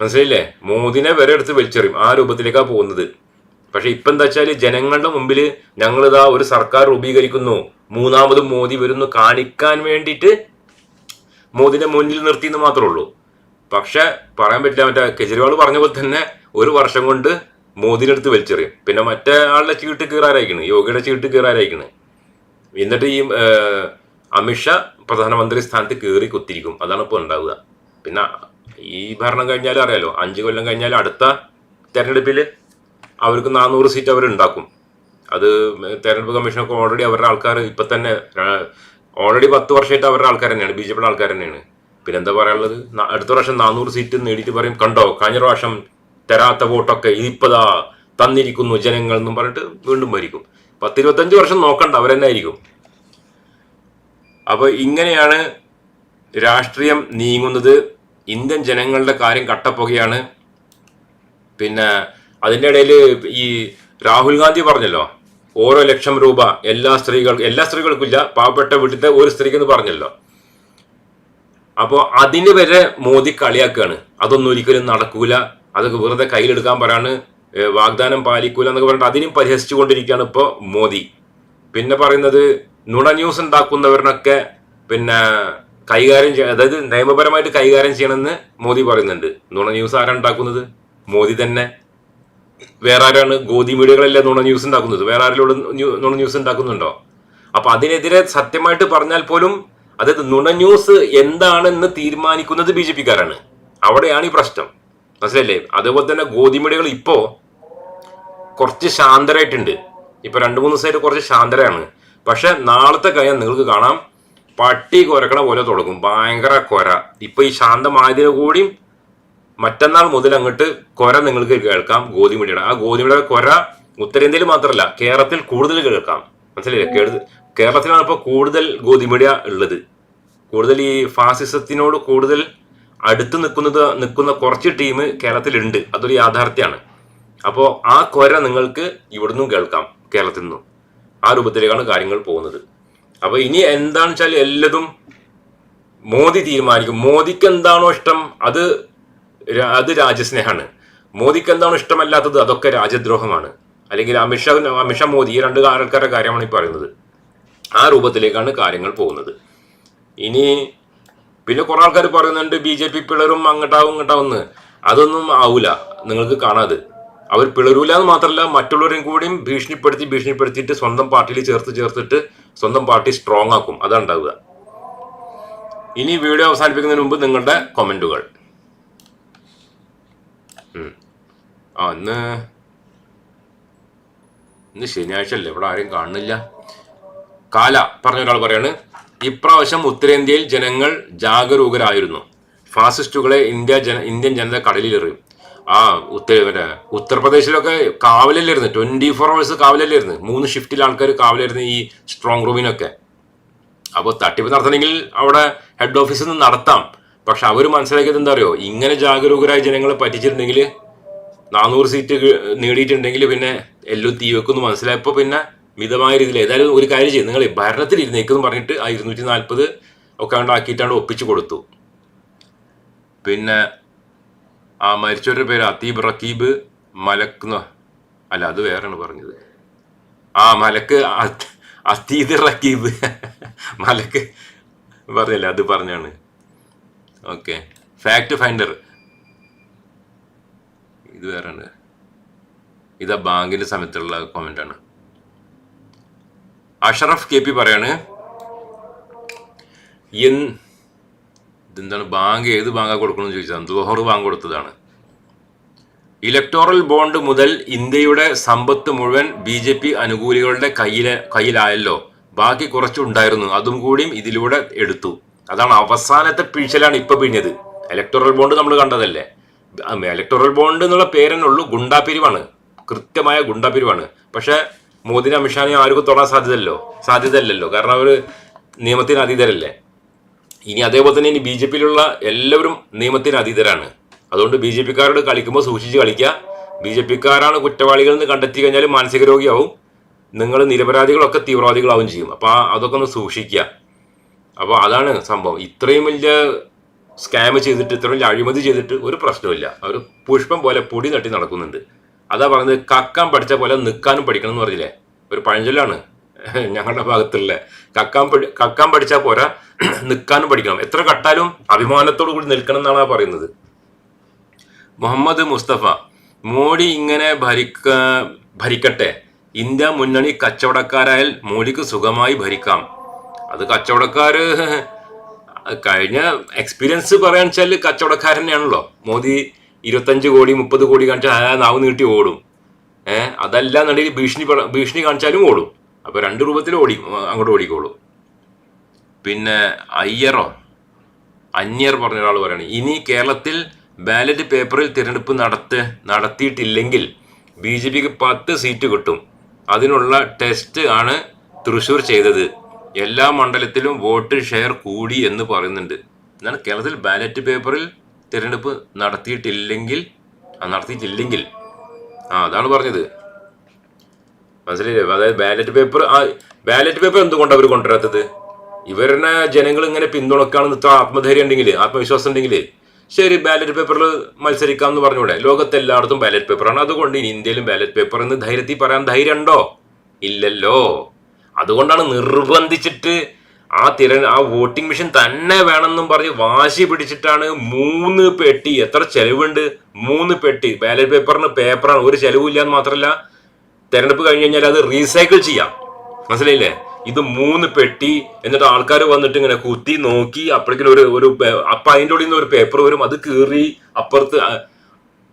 മനസ്സിലായില്ലേ? മോദിനെ വരെ എടുത്ത് വലിച്ചെറിയും ആ രൂപത്തിലേക്കാണ് പോകുന്നത്. പക്ഷെ ഇപ്പൊ എന്താ വെച്ചാൽ ജനങ്ങളുടെ മുമ്പിൽ ഞങ്ങളിതാ ഒരു സർക്കാർ രൂപീകരിക്കുന്നു. മൂന്നാമത് മോദി വരുന്നു കാണിക്കാൻ വേണ്ടിയിട്ട് മോദിനെ മുന്നിൽ നിർത്തിയെന്ന് മാത്രമേ ഉള്ളൂ. പക്ഷെ പറയാൻ പറ്റില്ല മറ്റേ കെജ്രിവാൾ പറഞ്ഞ പോലെ തന്നെ ഒരു വർഷം കൊണ്ട് മോദിയുടെ അടുത്ത് വലിച്ചെറിയും. പിന്നെ മറ്റേ ആളുടെ ചീട്ട് കീറാരായിരിക്കണ് യോഗിയുടെ ചീട്ട് കീറാരായിരിക്കണ് എന്നിട്ട് ഈ അമിത്ഷാ പ്രധാനമന്ത്രി സ്ഥാനത്ത് കയറി കുത്തിരിക്കും അതാണ് ഇപ്പോൾ ഉണ്ടാവുക. പിന്നെ ഈ ഭരണം കഴിഞ്ഞാൽ അറിയാലോ അഞ്ച് കൊല്ലം കഴിഞ്ഞാൽ അടുത്ത തെരഞ്ഞെടുപ്പിൽ അവർക്ക് നാനൂറ് സീറ്റ് അവർ ഉണ്ടാക്കും. അത് തെരഞ്ഞെടുപ്പ് കമ്മീഷനൊക്കെ ഓൾറെഡി അവരുടെ ആൾക്കാർ ഇപ്പൊ തന്നെ ഓൾറെഡി പത്ത് വർഷമായിട്ട് അവരുടെ ആൾക്കാർ തന്നെയാണ് ബി ജെ പിയുടെ ആൾക്കാർ തന്നെയാണ്. പിന്നെ എന്താ പറയാനുള്ളത്? അടുത്ത പ്രാവശ്യം നാനൂറ് സീറ്റ് നേടിയിട്ട് പറയും കണ്ടോ കഴിഞ്ഞ പ്രാവശ്യം തരാത്ത വോട്ടൊക്കെ ഇതിപ്പതാ തന്നിരിക്കുന്നു ജനങ്ങൾ എന്നും പറഞ്ഞിട്ട് വീണ്ടും ഭരിക്കും. പത്തിരുപത്തഞ്ച് വർഷം നോക്കണ്ട അവരെന്നെ ആയിരിക്കും. അപ്പൊ ഇങ്ങനെയാണ് രാഷ്ട്രീയം നീങ്ങുന്നത്. ഇന്ത്യൻ ജനങ്ങളുടെ കാര്യം കട്ടപ്പുകയാണ്. പിന്നെ അതിന്റെ ഇടയിൽ ഈ രാഹുൽ ഗാന്ധി പറഞ്ഞല്ലോ ഓരോ ലക്ഷം രൂപ എല്ലാ സ്ത്രീകൾ എല്ലാ സ്ത്രീകൾക്കും ഇല്ല പാവപ്പെട്ട വീട്ടിലത്തെ ഒരു സ്ത്രീക്ക് എന്ന് പറഞ്ഞല്ലോ. അപ്പോൾ അതിന് വരെ മോദി കളിയാക്കുകയാണ്. അതൊന്നും ഒരിക്കലും നടക്കൂല. അതൊക്കെ വെറുതെ കയ്യിലെടുക്കാൻ പറയാണ് വാഗ്ദാനം പാലിക്കൂല എന്നൊക്കെ പറഞ്ഞിട്ട് അതിനും പരിഹസിച്ചുകൊണ്ടിരിക്കുകയാണ് ഇപ്പോൾ മോദി. പിന്നെ പറയുന്നത് നുണ ന്യൂസ് ഉണ്ടാക്കുന്നവരിനൊക്കെ പിന്നെ കൈകാര്യം ചെയ്യ അതായത് നിയമപരമായിട്ട് കൈകാര്യം ചെയ്യണമെന്ന് മോദി പറയുന്നുണ്ട്. നുണ ന്യൂസ് ആരാണ് ഉണ്ടാക്കുന്നത്? മോദി തന്നെ. വേറെ ആരാണ് ഗോതി മീഡിയകളല്ലേ നുണ ന്യൂസ് ഉണ്ടാക്കുന്നത്? വേറെ ആരിലൂടെ നുണ ന്യൂസ് ഉണ്ടാക്കുന്നുണ്ടോ? അപ്പൊ അതിനെതിരെ സത്യമായിട്ട് പറഞ്ഞാൽ പോലും അതായത് നുണ ന്യൂസ് എന്താണെന്ന് തീരുമാനിക്കുന്നത് ബി ജെ പിക്കാരാണ്. അവിടെയാണ് ഈ പ്രശ്നം. മനസ്സിലല്ലേ അതേപോലെ തന്നെ ഗോതി മീഡിയകൾ ഇപ്പോ കുറച്ച് ശാന്തരായിട്ടുണ്ട്. ഇപ്പൊ രണ്ടു മൂന്ന് ദിവസമായിട്ട് കുറച്ച് ശാന്തരാണ്. പക്ഷെ നാളത്തെ കഴിഞ്ഞാൽ നിങ്ങൾക്ക് കാണാം. പട്ടി കൊരക്കണ പോലെ തുടങ്ങും. ഭയങ്കര കൊര. ഇപ്പൊ ഈ ശാന്തമായതിനു കൂടിയും മറ്റന്നാൾ മുതൽ അങ്ങോട്ട് കൊര നിങ്ങൾക്ക് കേൾക്കാം ഗോതിമടിയുടെ. ആ ഗോതിമടിയുടെ കൊര ഉത്തരേന്ത്യയിൽ മാത്രമല്ല കേരളത്തിൽ കൂടുതൽ കേൾക്കാം. മനസ്സിലായില്ലേ? കേരള- കേരളത്തിലാണ് ഇപ്പോൾ കൂടുതൽ ഗോതിമീഡിയ ഉള്ളത്. കൂടുതൽ ഈ ഫാസിസത്തിനോട് കൂടുതൽ അടുത്ത് നിൽക്കുന്നത് നിൽക്കുന്ന കുറച്ച് ടീം കേരളത്തിലുണ്ട്. അതൊരു യാഥാർത്ഥ്യമാണ്. അപ്പോൾ ആ കൊര നിങ്ങൾക്ക് ഇവിടുന്നും കേൾക്കാം കേരളത്തിൽ നിന്നും. ആ രൂപത്തിലേക്കാണ് കാര്യങ്ങൾ പോകുന്നത്. അപ്പോൾ ഇനി എന്താണെന്ന് വെച്ചാൽ എല്ലതും മോദി തീരുമാനിക്കും. മോദിക്ക് എന്താണോ ഇഷ്ടം അത് അത് രാജ്യസ്നേഹമാണ് മോദിക്ക് എന്താണ് ഇഷ്ടമല്ലാത്തത്? അതൊക്കെ രാജ്യദ്രോഹമാണ്. അല്ലെങ്കിൽ അമിത്ഷാ അമിത്ഷാ മോദി ഈ രണ്ട് ആൾക്കാരുടെ കാര്യമാണ് ഈ പറയുന്നത്. ആ രൂപത്തിലേക്കാണ് കാര്യങ്ങൾ പോകുന്നത്. ഇനി പിന്നെ കുറെ ആൾക്കാർ പറയുന്നുണ്ട് ബി ജെ പി പിളരും അങ്ങോട്ടാവും ഇങ്ങോട്ടാവും അതൊന്നും ആവൂല. നിങ്ങൾക്ക് കാണാതെ. അവർ പിളരൂല എന്ന് മാത്രമല്ല മറ്റുള്ളവരെയും കൂടിയും ഭീഷണിപ്പെടുത്തി ഭീഷണിപ്പെടുത്തിയിട്ട് സ്വന്തം പാർട്ടിയിൽ ചേർത്ത് ചേർത്തിട്ട് സ്വന്തം പാർട്ടി സ്ട്രോങ് ആക്കും. അതാണ് ഉണ്ടാവുക. ഇനി വീഡിയോ അവസാനിപ്പിക്കുന്നതിന് മുമ്പ് നിങ്ങളുടെ കമന്റുകൾ ഉം. ആ ഇന്ന് ഇന്ന് ശനിയാഴ്ച അല്ലേ ഇവിടെ ആരും കാണുന്നില്ല. കാല പറഞ്ഞ ഒരാൾ പറയാണ് ഇപ്രാവശ്യം ഉത്തരേന്ത്യയിൽ ജനങ്ങൾ ജാഗരൂകരായിരുന്നു. ഫാസിസ്റ്റുകളെ ഇന്ത്യ ജന ഇന്ത്യൻ ജനത കടലിലെറിയും ആ ഉത്തര ഉത്തർപ്രദേശിലൊക്കെ കാവലല്ലായിരുന്നു ട്വന്റി ഫോർ അവേഴ്സ് കാവലല്ലായിരുന്നു. മൂന്ന് ഷിഫ്റ്റിൽ ആൾക്കാർ കാവലായിരുന്നു ഈ സ്ട്രോങ് റൂമിനൊക്കെ അപ്പോൾ തട്ടിപ്പ് നടത്തണമെങ്കിൽ അവിടെ ഹെഡ് ഓഫീസിൽ നിന്ന് നടത്താം. പക്ഷെ അവർ മനസ്സിലാക്കിയത് എന്താ അറിയോ ഇങ്ങനെ ജാഗരൂകരായ ജനങ്ങളെ പറ്റിച്ചിട്ടുണ്ടെങ്കിൽ നാനൂറ് സീറ്റ് നേടിയിട്ടുണ്ടെങ്കിൽ പിന്നെ എല്ലാം തീ വെക്കുമെന്ന് മനസ്സിലായപ്പോൾ പിന്നെ മിതമായ രീതിയിൽ ഏതായാലും ഒരു കാര്യം ചെയ്യും. നിങ്ങൾ ഭരണത്തിൽ ഇരുന്നേക്കെന്ന് പറഞ്ഞിട്ട് ആ ഇരുന്നൂറ്റി നാൽപ്പത് ഒക്കെ ഉണ്ടാക്കിയിട്ടാണ് ഒപ്പിച്ചു കൊടുത്തു. പിന്നെ ആ മരിച്ചവരുടെ പേര് അതീബ് റക്കീബ് മലക്ക് അല്ല അത് വേറെയാണ് പറഞ്ഞത്. ആ മലക്ക് അത്ത്- അത്തീദ് റക്കീബ്. മലക്ക് പറഞ്ഞില്ല അത് പറഞ്ഞാണ്. ഓക്കെ. ഫാക്ട് ഫൈൻഡർ ഇത് വേറെയാണ്. ഇതാ ബാങ്കിന്റെ സമയത്തുള്ള കോമെന്റ് ആണ്. അഷറഫ് കെ പി പറയാണ് എൻ- ഇതെന്താണ്? ബാങ്ക് ഏത് ബാങ്കാ കൊടുക്കണമെന്ന് ചോദിച്ചാൽ ദോഹർ ബാങ്ക് കൊടുത്തതാണ്. ഇലക്ടോറൽ ബോണ്ട് മുതൽ ഇന്ത്യയുടെ സമ്പത്ത് മുഴുവൻ ബി ജെ പി അനുകൂലികളുടെ കയ്യിലെ കയ്യിലായല്ലോ. ബാക്കി കുറച്ചുണ്ടായിരുന്നു. അതും കൂടിയും ഇതിലൂടെ എടുത്തു. അതാണ് അവസാനത്തെ പിഴിച്ചലാണ് ഇപ്പൊ പിഴിഞ്ഞത്. ഇലക്ടോറൽ ബോണ്ട് നമ്മൾ കണ്ടതല്ലേ? ഇലക്ടോറൽ ബോണ്ട് എന്നുള്ള പേരെന്നെ ഗുണ്ടാ ഗുണ്ടാപിരിവാണ്. കൃത്യമായ ഗുണ്ടാപിരിവാണ്. പക്ഷെ മോദിനെ അമിത്ഷാനെ ആർക്കും തൊടാൻ സാധ്യതയല്ലോ? സാധ്യതയല്ലല്ലോ. കാരണം അവർ നിയമത്തിന് അതീതരല്ലേ? ഇനി അതേപോലെ തന്നെ ഇനി ബി ജെ പിയിലുള്ള എല്ലാവരും നിയമത്തിന് അതീതരാണ്. അതുകൊണ്ട് ബി ജെ പിക്കാരോട് കളിക്കുമ്പോൾ സൂക്ഷിച്ച് കളിക്കുക. ബി ജെ പിക്കാരാണ് കുറ്റവാളികൾ എന്ന് കണ്ടെത്തി കഴിഞ്ഞാൽ മാനസിക രോഗിയാവും. നിങ്ങൾ നിരപരാധികളൊക്കെ തീവ്രവാദികളാവും ചെയ്യും. അപ്പോൾ അതൊക്കെ ഒന്ന് സൂക്ഷിക്കുക. അപ്പോൾ അതാണ് സംഭവം. ഇത്രയും വലിയ സ്കാം ചെയ്തിട്ട് ഇത്രയും വലിയ അഴിമതി ചെയ്തിട്ട് ഒരു പ്രശ്നമില്ല അവർ പുഷ്പം പോലെ പൊടി നട്ടി നടക്കുന്നുണ്ട്. അതാ പറയുന്നത് കക്കാൻ പഠിച്ച പോലെ നിൽക്കാനും പഠിക്കണം എന്ന് പറഞ്ഞില്ലേ? ഒരു പഴഞ്ചൊല്ലാണ് ഞങ്ങളുടെ ഭാഗത്തുള്ള. കക്കാൻ പഠി കക്കാൻ പഠിച്ചാൽ പോരാ നിൽക്കാനും പഠിക്കണം. എത്ര കട്ടാലും അഭിമാനത്തോടു കൂടി നിൽക്കണം എന്നാണ് ആ പറയുന്നത്. മുഹമ്മദ് മുസ്തഫ മോഡി ഇങ്ങനെ ഭരിക്ക ഭരിക്കട്ടെ. ഇന്ത്യ മുന്നണി കച്ചവടക്കാരായാൽ മോഡിക്ക് സുഖമായി ഭരിക്കാം. അത് കച്ചവടക്കാര് കഴിഞ്ഞ എക്സ്പീരിയൻസ് പറയാന്ന് വെച്ചാൽ കച്ചവടക്കാരൻ തന്നെയാണല്ലോ. മോദി ഇരുപത്തഞ്ച് കോടി മുപ്പത് കോടി കാണിച്ചാൽ ആ നാവ് നീട്ടി ഓടും. ഏഹ് അതല്ല എന്നുണ്ടെങ്കിൽ ഭീഷണി ഭീഷണി കാണിച്ചാലും ഓടും. അപ്പൊ രണ്ട് രൂപത്തിൽ ഓടി അങ്ങോട്ട് ഓടിക്കോളൂ. പിന്നെ അയ്യറോ? അന്യർ പറഞ്ഞ ഒരാൾ പറയാണ് ഇനി കേരളത്തിൽ ബാലറ്റ് പേപ്പറിൽ തിരഞ്ഞെടുപ്പ് നടത്ത് നടത്തിയിട്ടില്ലെങ്കിൽ ബി ജെ പിക്ക് പത്ത് സീറ്റ് കിട്ടും. അതിനുള്ള ടെസ്റ്റ് ആണ് തൃശൂർ ചെയ്തത്. എല്ലാ മണ്ഡലത്തിലും വോട്ട് ഷെയർ കൂടി എന്ന് പറയുന്നുണ്ട്. എന്നാൽ കേരളത്തിൽ ബാലറ്റ് പേപ്പറിൽ തിരഞ്ഞെടുപ്പ് നടത്തിയിട്ടില്ലെങ്കിൽ നടത്തിയിട്ടില്ലെങ്കിൽ. ആ അതാണ് പറഞ്ഞത്. മനസ്സിലായില്ലേ? അതായത് ബാലറ്റ് പേപ്പർ ആ ബാലറ്റ് പേപ്പർ എന്തുകൊണ്ട് അവർ കൊണ്ടുവരാത്തത്? ഇവരുടെ ജനങ്ങൾ ഇങ്ങനെ പിന്തുണക്കാണെന്ന് ഇത്ര ആത്മധൈര്യം ഉണ്ടെങ്കിൽ ആത്മവിശ്വാസം ഉണ്ടെങ്കിൽ ശരി ബാലറ്റ് പേപ്പറിൽ മത്സരിക്കാം എന്ന് പറഞ്ഞൂടെ. ലോകത്ത് എല്ലായിടത്തും ബാലറ്റ് പേപ്പറാണ്. അതുകൊണ്ട് ഇനി ഇന്ത്യയിലും ബാലറ്റ് പേപ്പർ എന്ന് ധൈര്യത്തിൽ പറയാൻ ധൈര്യം ഉണ്ടോ ഇല്ലല്ലോ. അതുകൊണ്ടാണ് നിർബന്ധിച്ചിട്ട് ആ തിര ആ വോട്ടിംഗ് മെഷീൻ തന്നെ വേണമെന്നും പറഞ്ഞ് വാശി പിടിച്ചിട്ടാണ് മൂന്ന് പെട്ടി എത്ര ചെലവുണ്ട്? മൂന്ന് പെട്ടി. ബാലറ്റ് പേപ്പറിന് പേപ്പറാണ്. ഒരു ചെലവില്ല എന്ന് മാത്രമല്ല തെരഞ്ഞെടുപ്പ് കഴിഞ്ഞ് കഴിഞ്ഞാൽ അത് റീസൈക്കിൾ ചെയ്യാം. മനസ്സിലായില്ലേ? ഇത് മൂന്ന് പെട്ടി എന്നിട്ട് ആൾക്കാർ വന്നിട്ട് ഇങ്ങനെ കുത്തി നോക്കി അപ്പോഴേക്കും ഒരു ഒരു അപ്പം അതിന്റെ ഉള്ളിൽ നിന്ന് ഒരു പേപ്പർ വരും. അത് കീറി അപ്പുറത്ത്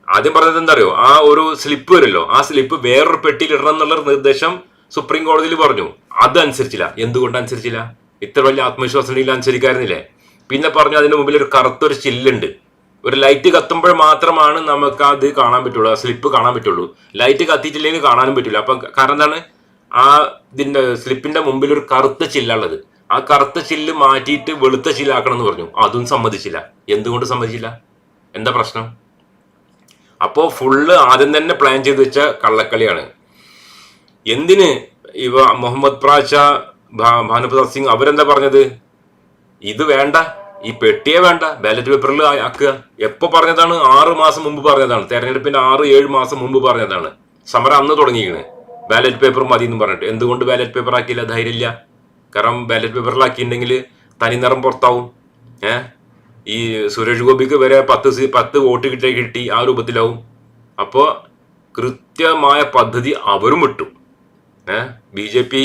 ആദ്യം പറഞ്ഞത് എന്താ അറിയോ? ആ ഒരു സ്ലിപ്പ് വരുമല്ലോ. ആ സ്ലിപ്പ് വേറൊരു പെട്ടിയിൽ ഇടണം എന്നുള്ള നിർദ്ദേശം സുപ്രീം കോടതിയിൽ പറഞ്ഞു അത് അനുസരിച്ചില്ല. എന്തുകൊണ്ട് അനുസരിച്ചില്ല? ഇത്ര വലിയ ആത്മവിശ്വാസം ഉണ്ടെങ്കിൽ അനുസരിക്കായിരുന്നില്ലേ? പിന്നെ പറഞ്ഞു അതിന് മുമ്പിൽ ഒരു കറുത്തൊരു ചില്ലുണ്ട്. ഒരു ലൈറ്റ് കത്തുമ്പോൾ മാത്രമാണ് നമുക്ക് അത് കാണാൻ പറ്റുള്ളൂ ആ സ്ലിപ്പ് കാണാൻ പറ്റുള്ളൂ. ലൈറ്റ് കത്തിയിട്ടില്ലെങ്കിൽ കാണാനും പറ്റില്ല. അപ്പം കാരണം എന്താണ്? ആ ഇതിന്റെ സ്ലിപ്പിന്റെ മുമ്പിൽ ഒരു കറുത്ത ചില്ലുള്ളത്. ആ കറുത്ത ചില്ല് മാറ്റിയിട്ട് വെളുത്ത ചില്ലാക്കണം എന്ന് പറഞ്ഞു. അതും സമ്മതിച്ചില്ല. എന്തുകൊണ്ട് സമ്മതിച്ചില്ല? എന്താ പ്രശ്നം? അപ്പോൾ ഫുള്ള് ആദ്യം തന്നെ പ്ലാൻ ചെയ്ത് വെച്ച കള്ളക്കളിയാണ്. എന്തിന് ഇവ മുഹമ്മദ് പ്രാശ ഭാനുപ്രസാദ് സിംഗ് അവരെന്താ പറഞ്ഞത്? ഇത് വേണ്ട ഈ പെട്ടിയെ വേണ്ട ബാലറ്റ് പേപ്പറിൽ ആക്കുക. എപ്പോൾ പറഞ്ഞതാണ്? ആറ് മാസം മുമ്പ് പറഞ്ഞതാണ്. തെരഞ്ഞെടുപ്പിന്റെ ആറ് ഏഴ് മാസം മുമ്പ് പറഞ്ഞതാണ്. സമരം അന്ന് തുടങ്ങിയിരിക്കുന്നത് ബാലറ്റ് പേപ്പർ മതി എന്ന് പറഞ്ഞിട്ട്. എന്തുകൊണ്ട് ബാലറ്റ് പേപ്പർ ആക്കിയില്ല? ധൈര്യമില്ല. കാരണം ബാലറ്റ് പേപ്പറിലാക്കിയിട്ടുണ്ടെങ്കിൽ തനിനിറം പുറത്താവും. ഏ? ഈ സുരേഷ് ഗോപിക്ക് വരെ പത്ത് സീ- പത്ത് വോട്ട് കിട്ടി കിട്ടി ആ രൂപത്തിലാവും. അപ്പോൾ കൃത്യമായ പദ്ധതി അവരും വിട്ടു ബി ജെ പി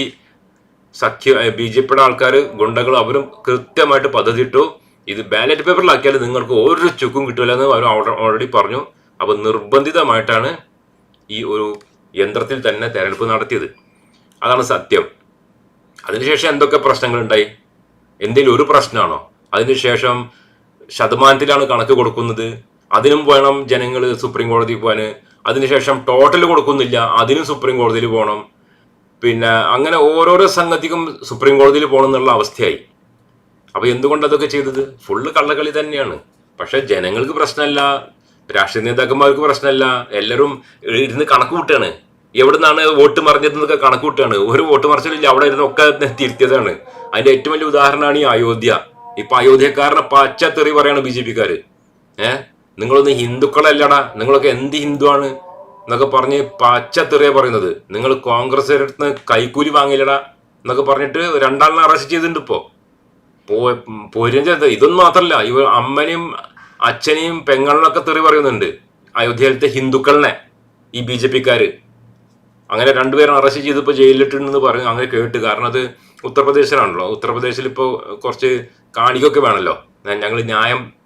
സഖ്യ ബി ജെ പിയുടെ ആൾക്കാർ ഗുണ്ടകൾ അവരും കൃത്യമായിട്ട് പദ്ധതി ഇട്ടു ഇത് ബാലറ്റ് പേപ്പറിലാക്കിയാൽ നിങ്ങൾക്ക് ഒരു ചുക്കും കിട്ടില്ല എന്ന് അവർ ഓൾറെഡി പറഞ്ഞു. അപ്പോൾ നിർബന്ധിതമായിട്ടാണ് ഈ ഒരു യന്ത്രത്തിൽ തന്നെ തെരഞ്ഞെടുപ്പ് നടത്തിയത്. അതാണ് സത്യം. അതിനുശേഷം എന്തൊക്കെ പ്രശ്നങ്ങൾ ഉണ്ടായി എന്തെങ്കിലും ഒരു പ്രശ്നമാണോ അതിനുശേഷം ശതമാനത്തിലാണ് കണക്ക് കൊടുക്കുന്നത്. അതിനും വേണം ജനങ്ങൾ സുപ്രീം കോടതിയിൽ പോകാൻ അതിനുശേഷം ടോട്ടൽ കൊടുക്കുന്നില്ല. അതിനും സുപ്രീം കോടതിയിൽ പോകണം. പിന്നെ അങ്ങനെ ഓരോരോ സംഗതിക്കും സുപ്രീം കോടതിയിൽ പോകണം എന്നുള്ള അവസ്ഥയായി. അപ്പൊ എന്തുകൊണ്ട് അതൊക്കെ ചെയ്തത്? ഫുള്ള് കള്ളക്കളി തന്നെയാണ്. പക്ഷേ ജനങ്ങൾക്ക് പ്രശ്നമല്ല രാഷ്ട്രീയ നേതാക്കന്മാർക്ക് പ്രശ്നമല്ല എല്ലാവരും ഇരുന്ന് കണക്ക് കൂട്ടുകയാണ്. എവിടുന്നാണ് വോട്ട് മറിഞ്ഞതെന്നൊക്കെ കണക്ക് കൂട്ടുകയാണ്. ഒരു വോട്ട് മറിച്ചില്ല അവിടെ ഇരുന്നൊക്കെ തിരുത്തിയതാണ്. അതിന്റെ ഏറ്റവും വലിയ ഉദാഹരണമാണ് ഈ അയോധ്യ. ഇപ്പൊ അയോധ്യക്കാരനെ പച്ചത്തെറി പറയാണ് ബി ജെ പിക്കാര്. ഏഹ് നിങ്ങളൊന്ന് ഹിന്ദുക്കളല്ലടാ. നിങ്ങളൊക്കെ എന്ത് ഹിന്ദുവാണ്? എന്നൊക്കെ പറഞ്ഞ് പച്ചത്തെറിയ പറയുന്നത്. നിങ്ങൾ കോൺഗ്രസ് കൈക്കൂലി വാങ്ങില്ലടാ എന്നൊക്കെ പറഞ്ഞിട്ട് രണ്ടാളിനെ അറസ്റ്റ് ചെയ്തിട്ടുണ്ട് ഇപ്പോ. പോരും ഇതൊന്നും മാത്രമല്ല ഇവ അമ്മനെയും അച്ഛനെയും പെങ്ങളിനൊക്കെ തെറി പറയുന്നുണ്ട്. അയോധ്യയിലത്തെ ഹിന്ദുക്കളിനെ ഈ ബി ജെ പിക്കാര്. അങ്ങനെ രണ്ടുപേരും അറസ്റ്റ് ചെയ്തപ്പോൾ ജയിലിലിട്ടുണ്ടെന്ന് പറഞ്ഞു അങ്ങനെ കേട്ട്. കാരണം അത് ഉത്തർപ്രദേശിലാണല്ലോ. ഉത്തർപ്രദേശിൽ ഇപ്പോൾ കുറച്ച് കാണികൊക്കെ വേണമല്ലോ ഞങ്ങൾ ന്യായം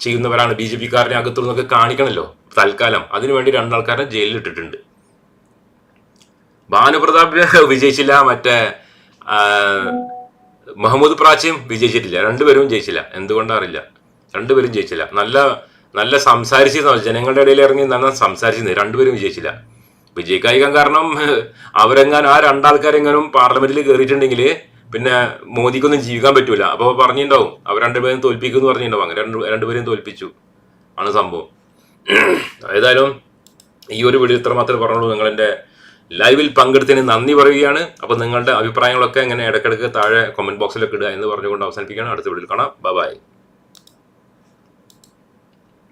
ചെയ്യുന്നവരാണ് ബി ജെ പിക്കാരനെ അകത്തുനിന്നൊക്കെ കാണിക്കണമല്ലോ തൽക്കാലം. അതിനുവേണ്ടി രണ്ടാൾക്കാരെ ജയിലിലിട്ടിട്ടുണ്ട്. ഭാനുപ്രതാപ് വിജയിച്ചില്ല മറ്റേ മുഹമ്മദ് പ്രാച്ചിയും വിജയിച്ചിട്ടില്ല. രണ്ടുപേരും ജയിച്ചില്ല. എന്തുകൊണ്ടറിയില്ല. രണ്ടുപേരും ജയിച്ചില്ല. നല്ല നല്ല സംസാരിച്ചിരുന്നു. ജനങ്ങളുടെ ഇടയിൽ ഇറങ്ങി നല്ല സംസാരിച്ചിരുന്നു. രണ്ടുപേരും വിജയിച്ചില്ല. വിജയിക്കായിക്കാൻ കാരണം അവരെങ്ങാനും ആ രണ്ടാൾക്കാരെങ്ങാനും പാർലമെന്റിൽ കയറിയിട്ടുണ്ടെങ്കിൽ പിന്നെ മോദിക്കൊന്നും ജീവിക്കാൻ പറ്റൂല. അപ്പൊ പറഞ്ഞിട്ടുണ്ടാവും അവർ രണ്ടുപേരും തോൽപ്പിക്കുമെന്ന് പറഞ്ഞിട്ടുണ്ടാവും അങ്ങനെ രണ്ട് രണ്ടുപേരെയും തോൽപ്പിച്ചു. ആണ് സംഭവം. ഏതായാലും ഈ ഒരു വീഡിയോ ഇത്ര മാത്രമേ പറഞ്ഞുള്ളൂ. നിങ്ങളെന്റെ ലൈവിൽ പങ്കെടുത്തതിന് നന്ദി പറയുകയാണ്. അപ്പോൾ നിങ്ങളുടെ അഭിപ്രായങ്ങളൊക്കെ ഇങ്ങനെ ഇടയ്ക്കിടയ്ക്ക് താഴെ കമന്റ് ബോക്സിലൊക്കെ ഇടുക എന്ന് പറഞ്ഞുകൊണ്ട് അവസാനിപ്പിക്കുകയാണ്. അടുത്ത വീഡിയോയിൽ കാണാം. ബൈ